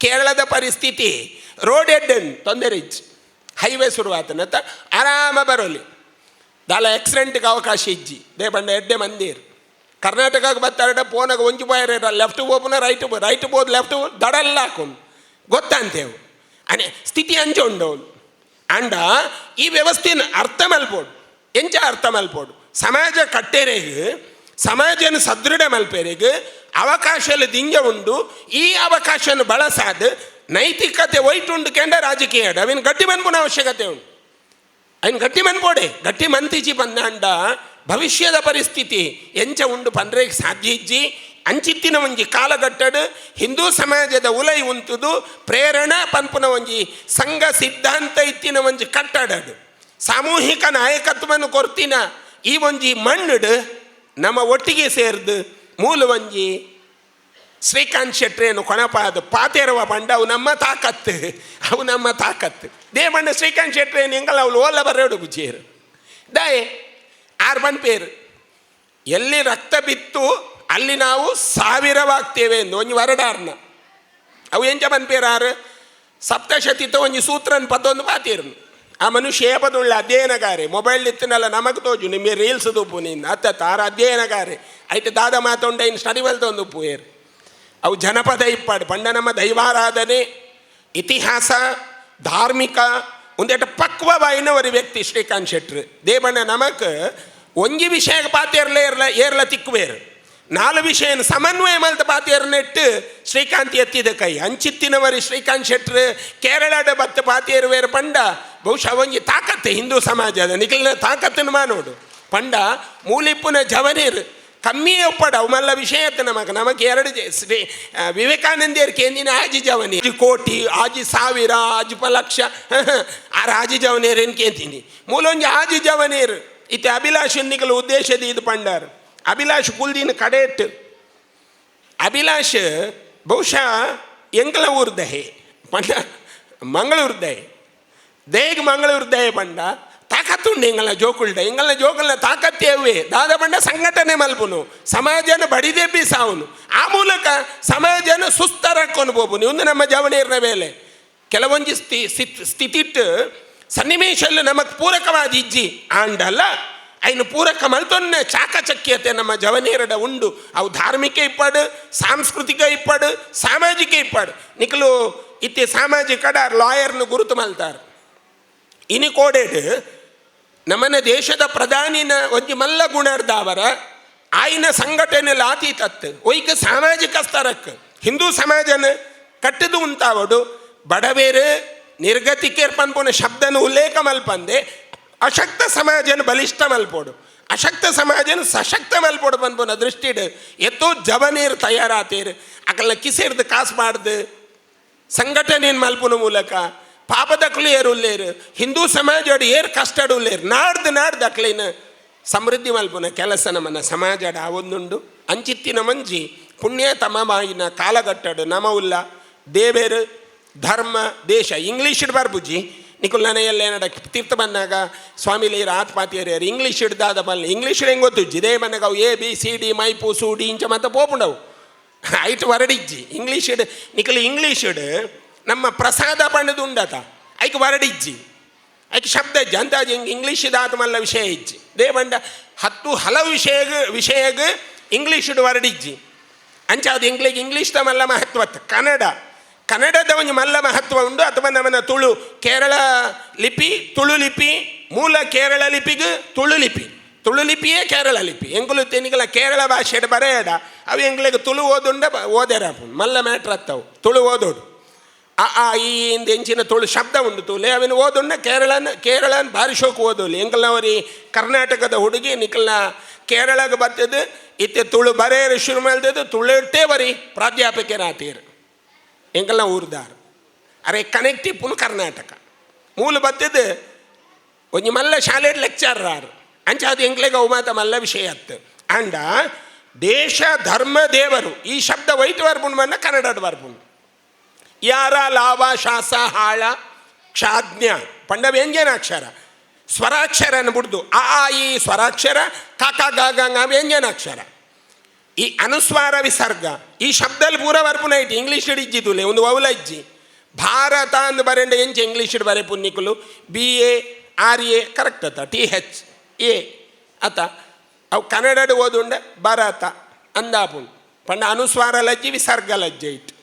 ಕೇರಳದ ಪರಿಸ್ಥಿತಿ ರೋಡ್ ಎಡ್ಡನ್ ತೊಂದರೆ ಇಜ್ಜಿ ಹೈವೇ ನಂತರ ಆರಾಮ ಬರೋಲಿ. ದಾಲ ಆಕ್ಸಿಡೆಂಟ್ಗೆ ಅವಕಾಶ ಇಜ್ಜಿ. ದೇ ಬಂಡ ಎಡ್ಡೆ ಮಂದಿರ್. ಕರ್ನಾಟಕಕ್ಕೆ ಬರ್ತಾರಟ ಫೋನಾಗ ಒಂಜಿ ಬಾಯರ್ ಲೆಫ್ಟ್ ಹೋಗ್ನ ರೈಟ್ ರೈಟ್ ಬೋದು ಲೆಫ್ಟ್ ದಡಲ್ಲ ಹಾಕೊಂಡು. ಗೊತ್ತಂತೇವು. ಅನೆ ಸ್ಥಿತಿ ಅಂಚೆ ಉಂಡವನು ಅಂಡ ಈ ವ್ಯವಸ್ಥೆನ ಅರ್ಥ ಮಲ್ಪೋಡು. ಎಂಚ ಅರ್ಥ ಮಲ್ಪೋಡು? ಸಮಾಜ ಕಟ್ಟೆರೆಗೆ, ಸಮಾಜನ ಸದೃಢ ಮಲ್ಪೆರೆಗೆ ಅವಕಾಶಲು ದಿಂಜ ಉಂಡು. ಈ ಅವಕಾಶನ ಬಳಸಾದ ನೈತಿಕತೆ ಒಯ್ಟುಂಡು ಕೆಂಡ ರಾಜಕೀಯಡ ಅವಿನ ಗಟ್ಟಿ ಮನ್ಪುನ ಅವಶ್ಯಕತೆ ಉಂಟು. ಅವಿನ ಗಟ್ಟಿ ಮನ್ಪೋಡೆ ಗಟ್ಟಿ ಮಂತಿಜಿ ಪಂದಾಂಡ ಭವಿಷ್ಯದ ಪರಿಸ್ಥಿತಿ ಎಂಚ ಉಂಡು ಪಂದ್ರೆ ಸಾಧ್ಯ ಇಜ್ಜಿ. ಅಂಚಿತ್ತಿನ ಒಂಜಿ ಕಾಲಘಟ್ಟಡು ಹಿಂದೂ ಸಮಾಜದ ಉಲೈ ಉಂತುದು ಪ್ರೇರಣಾ ಪನ್ಪುನ ಒಂಜಿ ಸಂಘ ಸಿದ್ಧಾಂತ ಇತ್ತಿನ ಒಂಜಿ ಕಟ್ಟಡಡು. ಸಾಮೂಹಿಕ ನಾಯಕತ್ವವನ್ನು ಕೊರ್ತಿನ ಈ ಒಂಜಿ ಮಣ್ಣುಡು ನಮ್ಮ ಒಟ್ಟಿಗೆ ಸೇರ್ದು ಮೂಲ ಒಂಜಿ ಶ್ರೀಕಾಂತ್ ಶೆಟ್ರೇನು ಕೊಣಪಾದ ಪಾತೇರವ ಪಂಡ ಅವು ನಮ್ಮ ತಾಕತ್ತು. ಅವು ನಮ್ಮ ತಾಕತ್ತು. ದೇ ಪಂಡ ಶ್ರೀಕಾಂತ್ ಶೆಟ್ರೇನು ಎಂಗಲ್ಲ ಅವಳು ಓಲ ಬರೋಡು ಬುಜ್ಜಿಯರು ದಾಯೆ, ಆರು ಬಂದ್ ಪೇರು ಎಲ್ಲಿ ರಕ್ತ ಬಿತ್ತು, ಅಲ್ಲಿ ನಾವು ಸಾವಿರವಾಗ್ತೇವೆ ಎಂದು ಒಂಜಿ ವರಡಾರ್ನ ಅವು ಎಂಚ ಬಂದ್ ಪೇರು ಆರು ಸಪ್ತಶತಿತ ಒಂಜಿ ಸೂತ್ರನ್ ಪದೊಂದು ಪಾತೀರ್ನು ಆ ಮನುಷ್ಯ ಏಪದುಳ್ಳ ಅಧ್ಯಯನಗಾರೆ. ಮೊಬೈಲ್ ಇತ್ತನಲ್ಲ, ನಮಗ್ ತೋಜು, ನಿಮಗೆ ರೀಲ್ಸ್ ದುಪ್ಪು ನಿನ್ನ. ಅತ್ತ ತಾರ ಅಧ್ಯಯನಗಾರೆ. ಐತೆ ದಾದ ಮಾತೊಂಡ ಇನ್ನು ಸ್ಟಡಿ ಒಂದು ಪುಯೇರು ಅವು ಜನಪದ ಇಪ್ಪಾಡು. ಪಂಡ ನಮ್ಮ ದೈವಾರಾಧನೆ, ಇತಿಹಾಸ, ಧಾರ್ಮಿಕ ಒಂದೇಟ ಪಕ್ವವಾಯಿನ ಒಂದು ವ್ಯಕ್ತಿ ಶ್ರೀಕಾಂತ್ ಶೆಟ್ರು. ದೇವಣ್ಣ ನಮಕ್ ಒಂಜಿ ವಿಷಯ ಪಾತೇರ್ಲ ಏರ್ಲ ಏರ್ಲ ತಿಕ್ಕುವೇರು. ನಾಲ್ಕು ವಿಷಯ ಸಮನ್ವಯ ಮಲ್ತ ಪಾತೇರ್ ನೆಟ್ಟು ಶ್ರೀಕಾಂತ್ ಎತ್ತಿದ ಕೈ. ಅಂಚಿತ್ತಿನವರಿ ಶ್ರೀಕಾಂತ್ ಶೆಟ್ರು, ಕೇರಳದ ಬತ್ತ ಪಾತೇರುವೇರು ಪಂಡ, ಬಹುಶಃ ಒಂಜಿ ತಾಕತ್ತೆ ಹಿಂದೂ ಸಮಾಜದ, ನಿಖಿಲ್ನ ತಾಕತ್ತನ್ನು ಮಾನೋಡು ಪಂಡ ಮೂಲಿಪ್ಪುನ ಜವನೇರು ಕಮ್ಮಿ ಒಪ್ಪಡ ಮಲ್ಲ ವಿಷಯ ನಮಗೆ ನಮಗೆ ಎರಡು ಶ್ರೀ ವಿವೇಕಾನಂದಿಯರ್ ಕೇಂದಿನ ಆಜಿ ಜವನಿ. ಆಜಿ ಕೋಟಿ ಆಜಿ ಸಾವಿರ ಆಜಿ ಪಲಕ್ಷ ಲಕ್ಷ ಆ ರಾಜಿ ಜವನೇರು ಏನು ಕೇಂತೀನಿ ಮೂಲೊಂಜಿ ಆಜಿ ಜವನೇರು ಇತ್ತೆ ಅಭಿಲಾಷ್ ನಿಗಲು ಉದ್ದೇಶದ ಇದು ಪಂಡಾರ್. ಅಭಿಲಾಷ್ ಕುಲ್ದಿನ ಕಡೆಟ್. ಅಭಿಲಾಷ್ ಬಹುಶಃ ಎಂಗಲ ಊರ್ದಹೆ ಪಂಡ ಮಂಗಳೂರ್ದಹೆ ದೇಗ್ ಮಂಗಳೂರು ದಹೆ ಪಂಡ. ತಾಕತ್ತುಂಡು ಎಂಗಲ್ನ ಜೋಕುಲ್ಡ ಎಂಗಲ್ನ ಜೋಕುಲ್ನ ತಾಕತ್ತೇವೆ ದಾದ ಬಂಡ ಸಂಘಟನೆ ಮಲ್ಪುನು. ಸಮಾಜನ ಬಡಿದೆಬ್ಬಿ ಸಾವುನು ಆ ಮೂಲಕ ಸಮಾಜನ ಸುಸ್ತರಕ್ಕೊಂಡು ಬೋಪುನು ಒಂದು ನಮ್ಮ ಜವನೇರ್ನ ಮೇಲೆ. ಕೆಲವೊಂದು ಸ್ಥಿ ಸ್ಥಿತಿಟ್ ಸನ್ನಿವೇಶಲ್ಲಿ ನಮಗೆ ಪೂರಕವಾದ ಇಜ್ಜಿ ಆಂಡಲ್ಲ. ಅಯ್ನು ಪೂರಕ ಮಲ್ತೊನ್ನೆ ಚಾಕಚಕ್ಯತೆ ನಮ್ಮ ಜವನೀರಡ ಉಂಡು. ಅವು ಧಾರ್ಮಿಕ ಇಪ್ಪಡು, ಸಾಂಸ್ಕೃತಿಕ ಇಪ್ಪಡು, ಸಾಮಾಜಿಕ ಇಪ್ಪಡು. ನಿಖಲು ಇತ್ತೆ ಸಾಮಾಜಿಕ ಲಾಯರ್ನು ಗುರುತು ಮಲ್ತಾರೆ. ಇನಿ ಕೋಡೇಡ್ ನಮ್ಮನ ದೇಶದ ಪ್ರಧಾನಿನ ಒಂಜಿ ಮಲ್ಲ ಗುಣರ್ದಾವರ ಆಯ್ನ ಸಂಘಟನೆ ಲಾತಿ ತತ್, ಒಯ್ಕ ಸಾಮಾಜಿಕ ಸ್ತರಕ್ಕೆ ಹಿಂದೂ ಸಮಾಜನ ಕಟ್ಟದು ಉಂತಾವಡು. ಬಡವೇರು ನಿರ್ಗತಿಕೇರ್ ಪನ್ಪುನ ಶಬ್ದನ ಉಲ್ಲೇಖ ಮಲ್ಪಂದೆ, ಅಶಕ್ತ ಸಮಾಜನ ಬಲಿಷ್ಠ ಮಲ್ಪೋಡು. ಅಶಕ್ತ ಸಮಾಜನ ಸಶಕ್ತ ಮಲ್ಪೋಡು ಪನ್ಪುನ ದೃಷ್ಟಿಡ್, ಎತ್ತೋ ಜವನೀರ್ ತಯಾರಾತೇರು ಅಕಲ್ನ ಕಿಸೇರ್ದು ಕಾಸು ಮಾಡ್ದು ಸಂಘಟನೆಯನ್ನು ಮಲ್ಪುನ ಮೂಲಕ ಪಾಪದಕ್ಲು ಏರು ಉಲ್ಲೇರು, ಹಿಂದೂ ಸಮಾಜೋಡು ಏರ್ ಕಷ್ಟಡು ಉಲ್ಲೇರು, ನಾಡ್ದು ನಾಡ್ದು ಅಕ್ಲೇನು ಸಮೃದ್ಧಿ ಮಲ್ಪುನ ಕೆಲಸ ನಮ್ಮನ ಸಮಾಜದ ಆವೊಂದುಂಡು. ಅಂಚಿತ್ತಿನ ಮಂಜಿ ಪುಣ್ಯ ತಮಮಾಯಿನ ಕಾಲಘಟ್ಟಡು ನಮ ಉಲ್ಲ ದೇವೇರು, ಧರ್ಮ, ದೇಶ ಇಂಗ್ಲೀಷ್ ಬರ್ಬುಜಿ ನಿಖುಲ್ ನನಗೆಲ್ಲ ಏನಡ ತೀರ್ಥ ಬಂದಾಗ ಸ್ವಾಮಿಲಿ ಆತ್ ಪಾತಿಯರು ಇಂಗ್ಲೀಷ್ ಹಿಡ್ದಾದ ಬಲ್ಲ ಇಂಗ್ಲೀಷ್ ಹೆಂಗೆ ಗೊತ್ತಿಜ್ಜಿ ದೇ ಮನೆಗೆ ಎ, ಬಿ, ಸಿ, ಡಿ ಮೈಪು ಸೂಡಿ ಇಂಚ ಮತ್ತೆ ಪೋಪುಂಡವು. ಐಟ್ ವರಡಿಜ್ಜಿ. ಇಂಗ್ಲೀಷ್ ಹಿಡ್ ನಿಕಲ್ ಇಂಗ್ಲೀಷ್ ಹಿಡ್ ನಮ್ಮ ಪ್ರಸಾದ ಪಂಡದು ಉಂಡತ. ಐಕ್ ವರಡಿಜ್ಜಿ ಐಕ್ ಶಬ್ದ ಇಜ್ಜಿ. ಹಿಂಗೆ ಇಂಗ್ಲೀಷ್ ದಾತ ಮಲ್ಲ ವಿಷಯ ಇಜ್ಜಿ. ದೇ ಬಂಡ ಹತ್ತು ಹಲವು ವಿಷಯ ವಿಷಯ ಇಂಗ್ಲೀಷ್ ವರಡಿಜ್ಜಿ ಅಂಚ ಅದು ಇಂಗ್ಲಿಗೆ ಇಂಗ್ಲೀಷ್ ದ ಮಲ್ಲ ಮಹತ್ವತ್. ಕನ್ನಡ. ಕನ್ನಡದ ಒಂದು ಮಲ್ಲ ಮಹತ್ವ ಉಂಡು. ಅಥವಾ ನಮ್ಮನ ತುಳು ಕೇರಳ ಲಿಪಿ, ತುಳು ಲಿಪಿ, ಮೂಲ ಕೇರಳ ಲಿಪಿಗೆ ತುಳು ಲಿಪಿ. ತುಳು ಲಿಪಿಯೇ ಕೇರಳ ಲಿಪಿ. ಎಂಗುಲು ತೆನಿಗಲ ಕೇರಳ ಭಾಷೆಡ್ ಬರೆಯಡ. ಅವು ಎಂಗ್ಲಿಗೆ ತುಳು ಓದುಂಡ ಓದ್ಯಾರ ಮಲ್ಲ ಮ್ಯಾಟ್ರ್ ಅತ್ತವು. ತುಳು ಓದೋಡು. ಆ ಆ, ಈ ಇಂದ ಎಂಚಿನ ತುಳು ಶಬ್ದ ಉಂಡು ತೋಲೆ ಅವನು ಓದುಂಡ ಕೇರಳನ ಕೇರಳನ ಭಾರಿ ಶೋಕು ಓದೋಲಿ ಎಂಕಲ್ನವರಿ ಕರ್ನಾಟಕದ ಹುಡುಗಿ ನಿಕಲ್ನ ಕೇರಳಗೆ ಬರ್ತದೆ ಇತ್ತೆ ತುಳು ಬರೆಯರು ಶುರು ಮಾಡ್ತದ್ದು ತುಳು ಇಟ್ಟೇ ಬರೀ ಪ್ರಾಧ್ಯಾಪಕರಾತೀರು ಎಂಕಲ್ನ ಊರ್ದಾರು. ಅರೆ, ಕನೆಕ್ಟಿ ಪುನ್ ಕರ್ನಾಟಕ. ಮೂಲ ಬರ್ತದೆ ಒಂಜಿ ಮಲ್ಲ ಶಾಲೆ ಲೆಕ್ಚರ್ ಆರು ಅಂಚ ಅದು ಎಂಕ್ಲೆಗೆ ಅವಮಾತ ಮಲ್ಲ ವಿಷಯ ಅತ್ತು. ಅಂಡ ದೇಶ, ಧರ್ಮ, ದೇವರು ಈ ಶಬ್ದ ವೈಟ್ ಬರ್ಪುಂಡು ಮನ್ನ ಕನ್ನಡದ ಬರ್ಪುಂಡು ಯಾರ ಲಾಭ, ಶಾಸ, ಹಾಳ? ಕ್ಷಾಜ್ಞ. ಪಂಡ ವ್ಯಂಜನಾಕ್ಷರ ಸ್ವರಾಕ್ಷರನ ಬಿಡ್ದು ಆ ಈ ಸ್ವರಾಕ್ಷರ, ಕಾಕ ಗಾಗ ವ್ಯಂಜನಾಕ್ಷರ ಈ ಅನುಸ್ವಾರ ವಿಸರ್ಗ, ಈ ಶಬ್ದಲ್ಲಿ ಪೂರ ವರ್ಪುನ ಐತಿ. ಇಂಗ್ಲೀಷ್ ಹಿಡಿಜ್ಜಿತುಲೆ ಒಂದು ವೌಲ ಇಜ್ಜಿ. ಭಾರತ ಅಂದ್ ಬರೆಂಡ ಎಂಚ ಇಂಗ್ಲೀಷ್ ಬರೆ ಪುಣ್ಯಕುಲು B, A, R, A, correct ಅತ ಟಿ, ಹೆಚ್, ಎ ಅತ ಅವು ಕನ್ನಡ ಓದುಂಡ, ಭಾರತ ಅಂದಾಪುಂಡು ಪಂಡ ಅನುಸ್ವಾರ ಲಜ್ಜಿ, ವಿಸರ್ಗ ಲಜ್ಜೆ ಇಟ್ಟು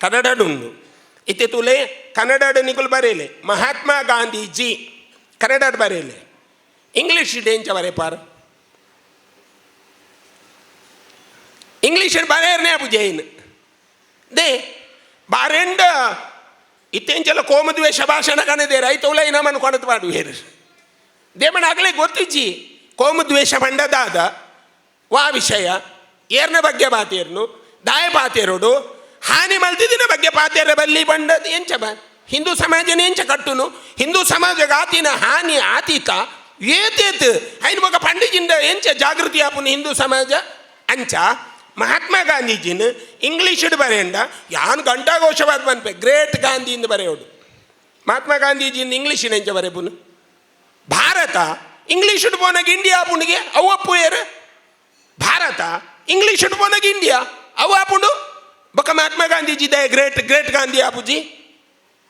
ಕನ್ನಡಡುಂಡು ಇತ್ತೆ ತುಲೆ ಕನ್ನಡ ನಿಕುಲು ಬರೆಯಲೆ, ಮಹಾತ್ಮ ಗಾಂಧೀಜಿ ಕನ್ನಡ ಬರೆಯಲೆ. ಇಂಗ್ಲೀಷ್ ಡೇಂಚ ಬರೆ ಪಾರ್ ಇಂಗ್ಲೀಷ್ ಬರೆಯರ್ನೇ ಜೈನ್ ದೇ, ಬಾರೆಂಡ ಇತ್ತೆಂಚಲ ಕೋಮದ್ವೇಷ ಭಾಷಣ ಕಣದೆ ರೈತೌಲ ನಮ್ಮನ್ನು ಕೊಣತ್ ಮಾಡು ಹೇರು. ದೇಮಣ ಗೊತ್ತಿಜ್ಜಿ ಕೋಮದ್ವೇಷ ಬಂಡದಾದ ವಾ ವಿಷಯ, ಏರ್ನ ಬಗ್ಗೆ ಬಾತೇರ್ನು ದಾಯ ಪಾತೇರೋಡು ಹಾನಿ ಮಲ್ತಿದಿನ ಬಗ್ಗೆ ಪಾತೇರ ಬಲ್ಲಿ ಬಂಡದ ಎಂಚ ಬ ಹಿಂದೂ ಸಮಾಜನೇಂಚ ಕಟ್ಟುನು? ಹಿಂದೂ ಸಮಾಜ ಆತಿನ ಹಾನಿ ಆತೀತ? ಏತೇತ್? ಐನ್ ಮಗ ಪಂಡಿಜಿಂದ ಎಂಚ ಜಾಗೃತಿ ಆಪುನು ಹಿಂದೂ ಸಮಾಜ? ಅಂಚ ಮಹಾತ್ಮ ಗಾಂಧೀಜಿನ ಇಂಗ್ಲೀಷ್ ಬರೆಯಂಡ ಯಾನ್ ಗಂಟಾಘೋಷವಾದ ಬನ್ಪೆ ಗ್ರೇಟ್ ಗಾಂಧಿ ಇಂದ ಬರೆಯೋಡು ಮಹಾತ್ಮ ಗಾಂಧೀಜಿನ ಇಂಗ್ಲೀಷ್ ಎಂಚ ಬರೆಪುನು ಭಾರತ ಇಂಗ್ಲೀಷ್ ಪೋನಾಗ ಇಂಡಿಯಾ ಪುಣಿಗೆ ಅವು ಅಪ್ಪು ಏರು? ಭಾರತ ಇಂಗ್ಲೀಷ್ ಪೋನಾಗ ಇಂಡಿಯಾ ಅವು ಆಪುಂಡು? ಬೊಕ್ಕ ಮಹಾತ್ಮ ಗಾಂಧೀಜಿ ದೇ, ಗ್ರೇಟ್ ಗ್ರೇಟ್ ಗಾಂಧಿ ಆಪುಜಿ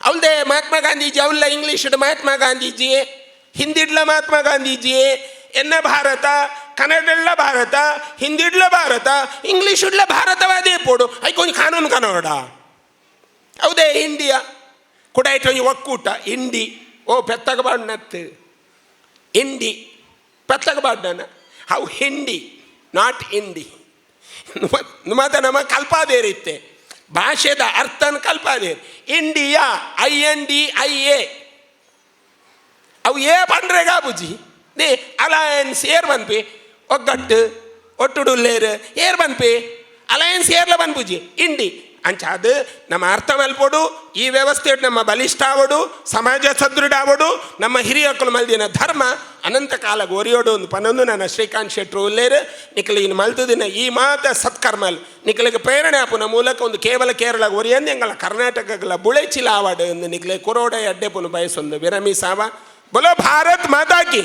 ಅವಲ್ದೆ ಮಹಾತ್ಮ ಗಾಂಧೀಜಿ ಅವಲ್ಲ ಇಂಗ್ಲೀಷ್ ಮಹಾತ್ಮ ಗಾಂಧೀಜಿ, ಹಿಂದಿಡ್ಲ ಮಹಾತ್ಮ ಗಾಂಧೀಜಿ, ಎನ್ನ ಭಾರತ ಕನ್ನಡಲ್ಲ ಭಾರತ, ಹಿಂದಿಡ್ಲ ಭಾರತ ಇಂಗ್ಲೀಷ್ ಉಡ್ಲ ಭಾರತವಾದೇ ಪೋಡು. ಐಕೊಂದು ಕಾನೂನು ಕನ್ನಡ. ಹೌದೇ ಇಂಡಿಯಾ ಕೂಡ ಇಟ್ಟೊಂದು ಒಕ್ಕೂಟ ಇಂಡಿ ಓ ಪೆತ್ತಗಬಾಡ್ನತ್ತು ಇಂಡಿ ಪೆತ್ತಗಬಾಡ್ನ ಹೌ ಹಿಂಡಿ ನಾಟ್ ಇಂಡಿ ನಮ್ಮ ಕಲ್ಪಾದೇರಿತ್ತೆ ಭಾಷೆದ ಅರ್ಥನ ಕಲ್ಪಾದೇರಿ India I N D I A ಅವು ಏ ಪಂಡ್ರೆಗ ಬುಜಿ ದೇ ಅಲಯನ್ಸ್ ಏರ್ ಬನ್ಪಿ ಒಗ್ಗಟ್ಟು, ಒಟ್ಟುಡುಲ್ಲೇರು ಏರ್ ಬನ್ಪಿ ಅಲಯನ್ಸ್ ಏರ್ಲ ಬನ್ಪುಜಿ ಇಂಡಿ అంచేది నమ్మ అర్థమల్పోడు ಈ ವ್ಯವಸ್ಥೆ ನಮ್ಮ ಬಲಿಷ್ಠ ಆವಡು ಸಮಾಜ ಸದೃಢಾವಡು, ನಮ್ಮ ಹಿರಿಯಕ್ಕಳು ಮಲ್ದಿನ ಧರ್ಮ, ಅನಂತ ಕಾಲ ಗೋರಿಯೋಡು ಒಂದು ಪನ್ನೊಂದು ನನ್ನ ಶ್ರೀಕಾಂತ್ ಶೆಟ್ರು ಉಲ್ಲೇರು. ನಿಖಲ, ಇನ್ನು ಮಲ್ತದಿನ ಈ ಮಾತ ಸತ್ಕರ್ಮಲ್. ನಿಖಲಿಗೆ ಪ್ರೇರಣೆ ಆಪುನ ಮೂಲಕ ಒಂದು ಕೇವಲ ಕೇರಳ ಒರಿಯಂದು ಎಂಗಳ ಕರ್ನಾಟಕಗಳ ಬುಳೆಚಿಲ ಆವಾಡು ಎಂದು ನಿಖಲೆ ಕುರೋಡೆ ಅಡ್ಡೆ ಪುನು ಬಯಸೊಂದು ವಿರಮಿ ಸಾವ. ಬಲೋ ಭಾರತ್ ಮಾತಾಕಿ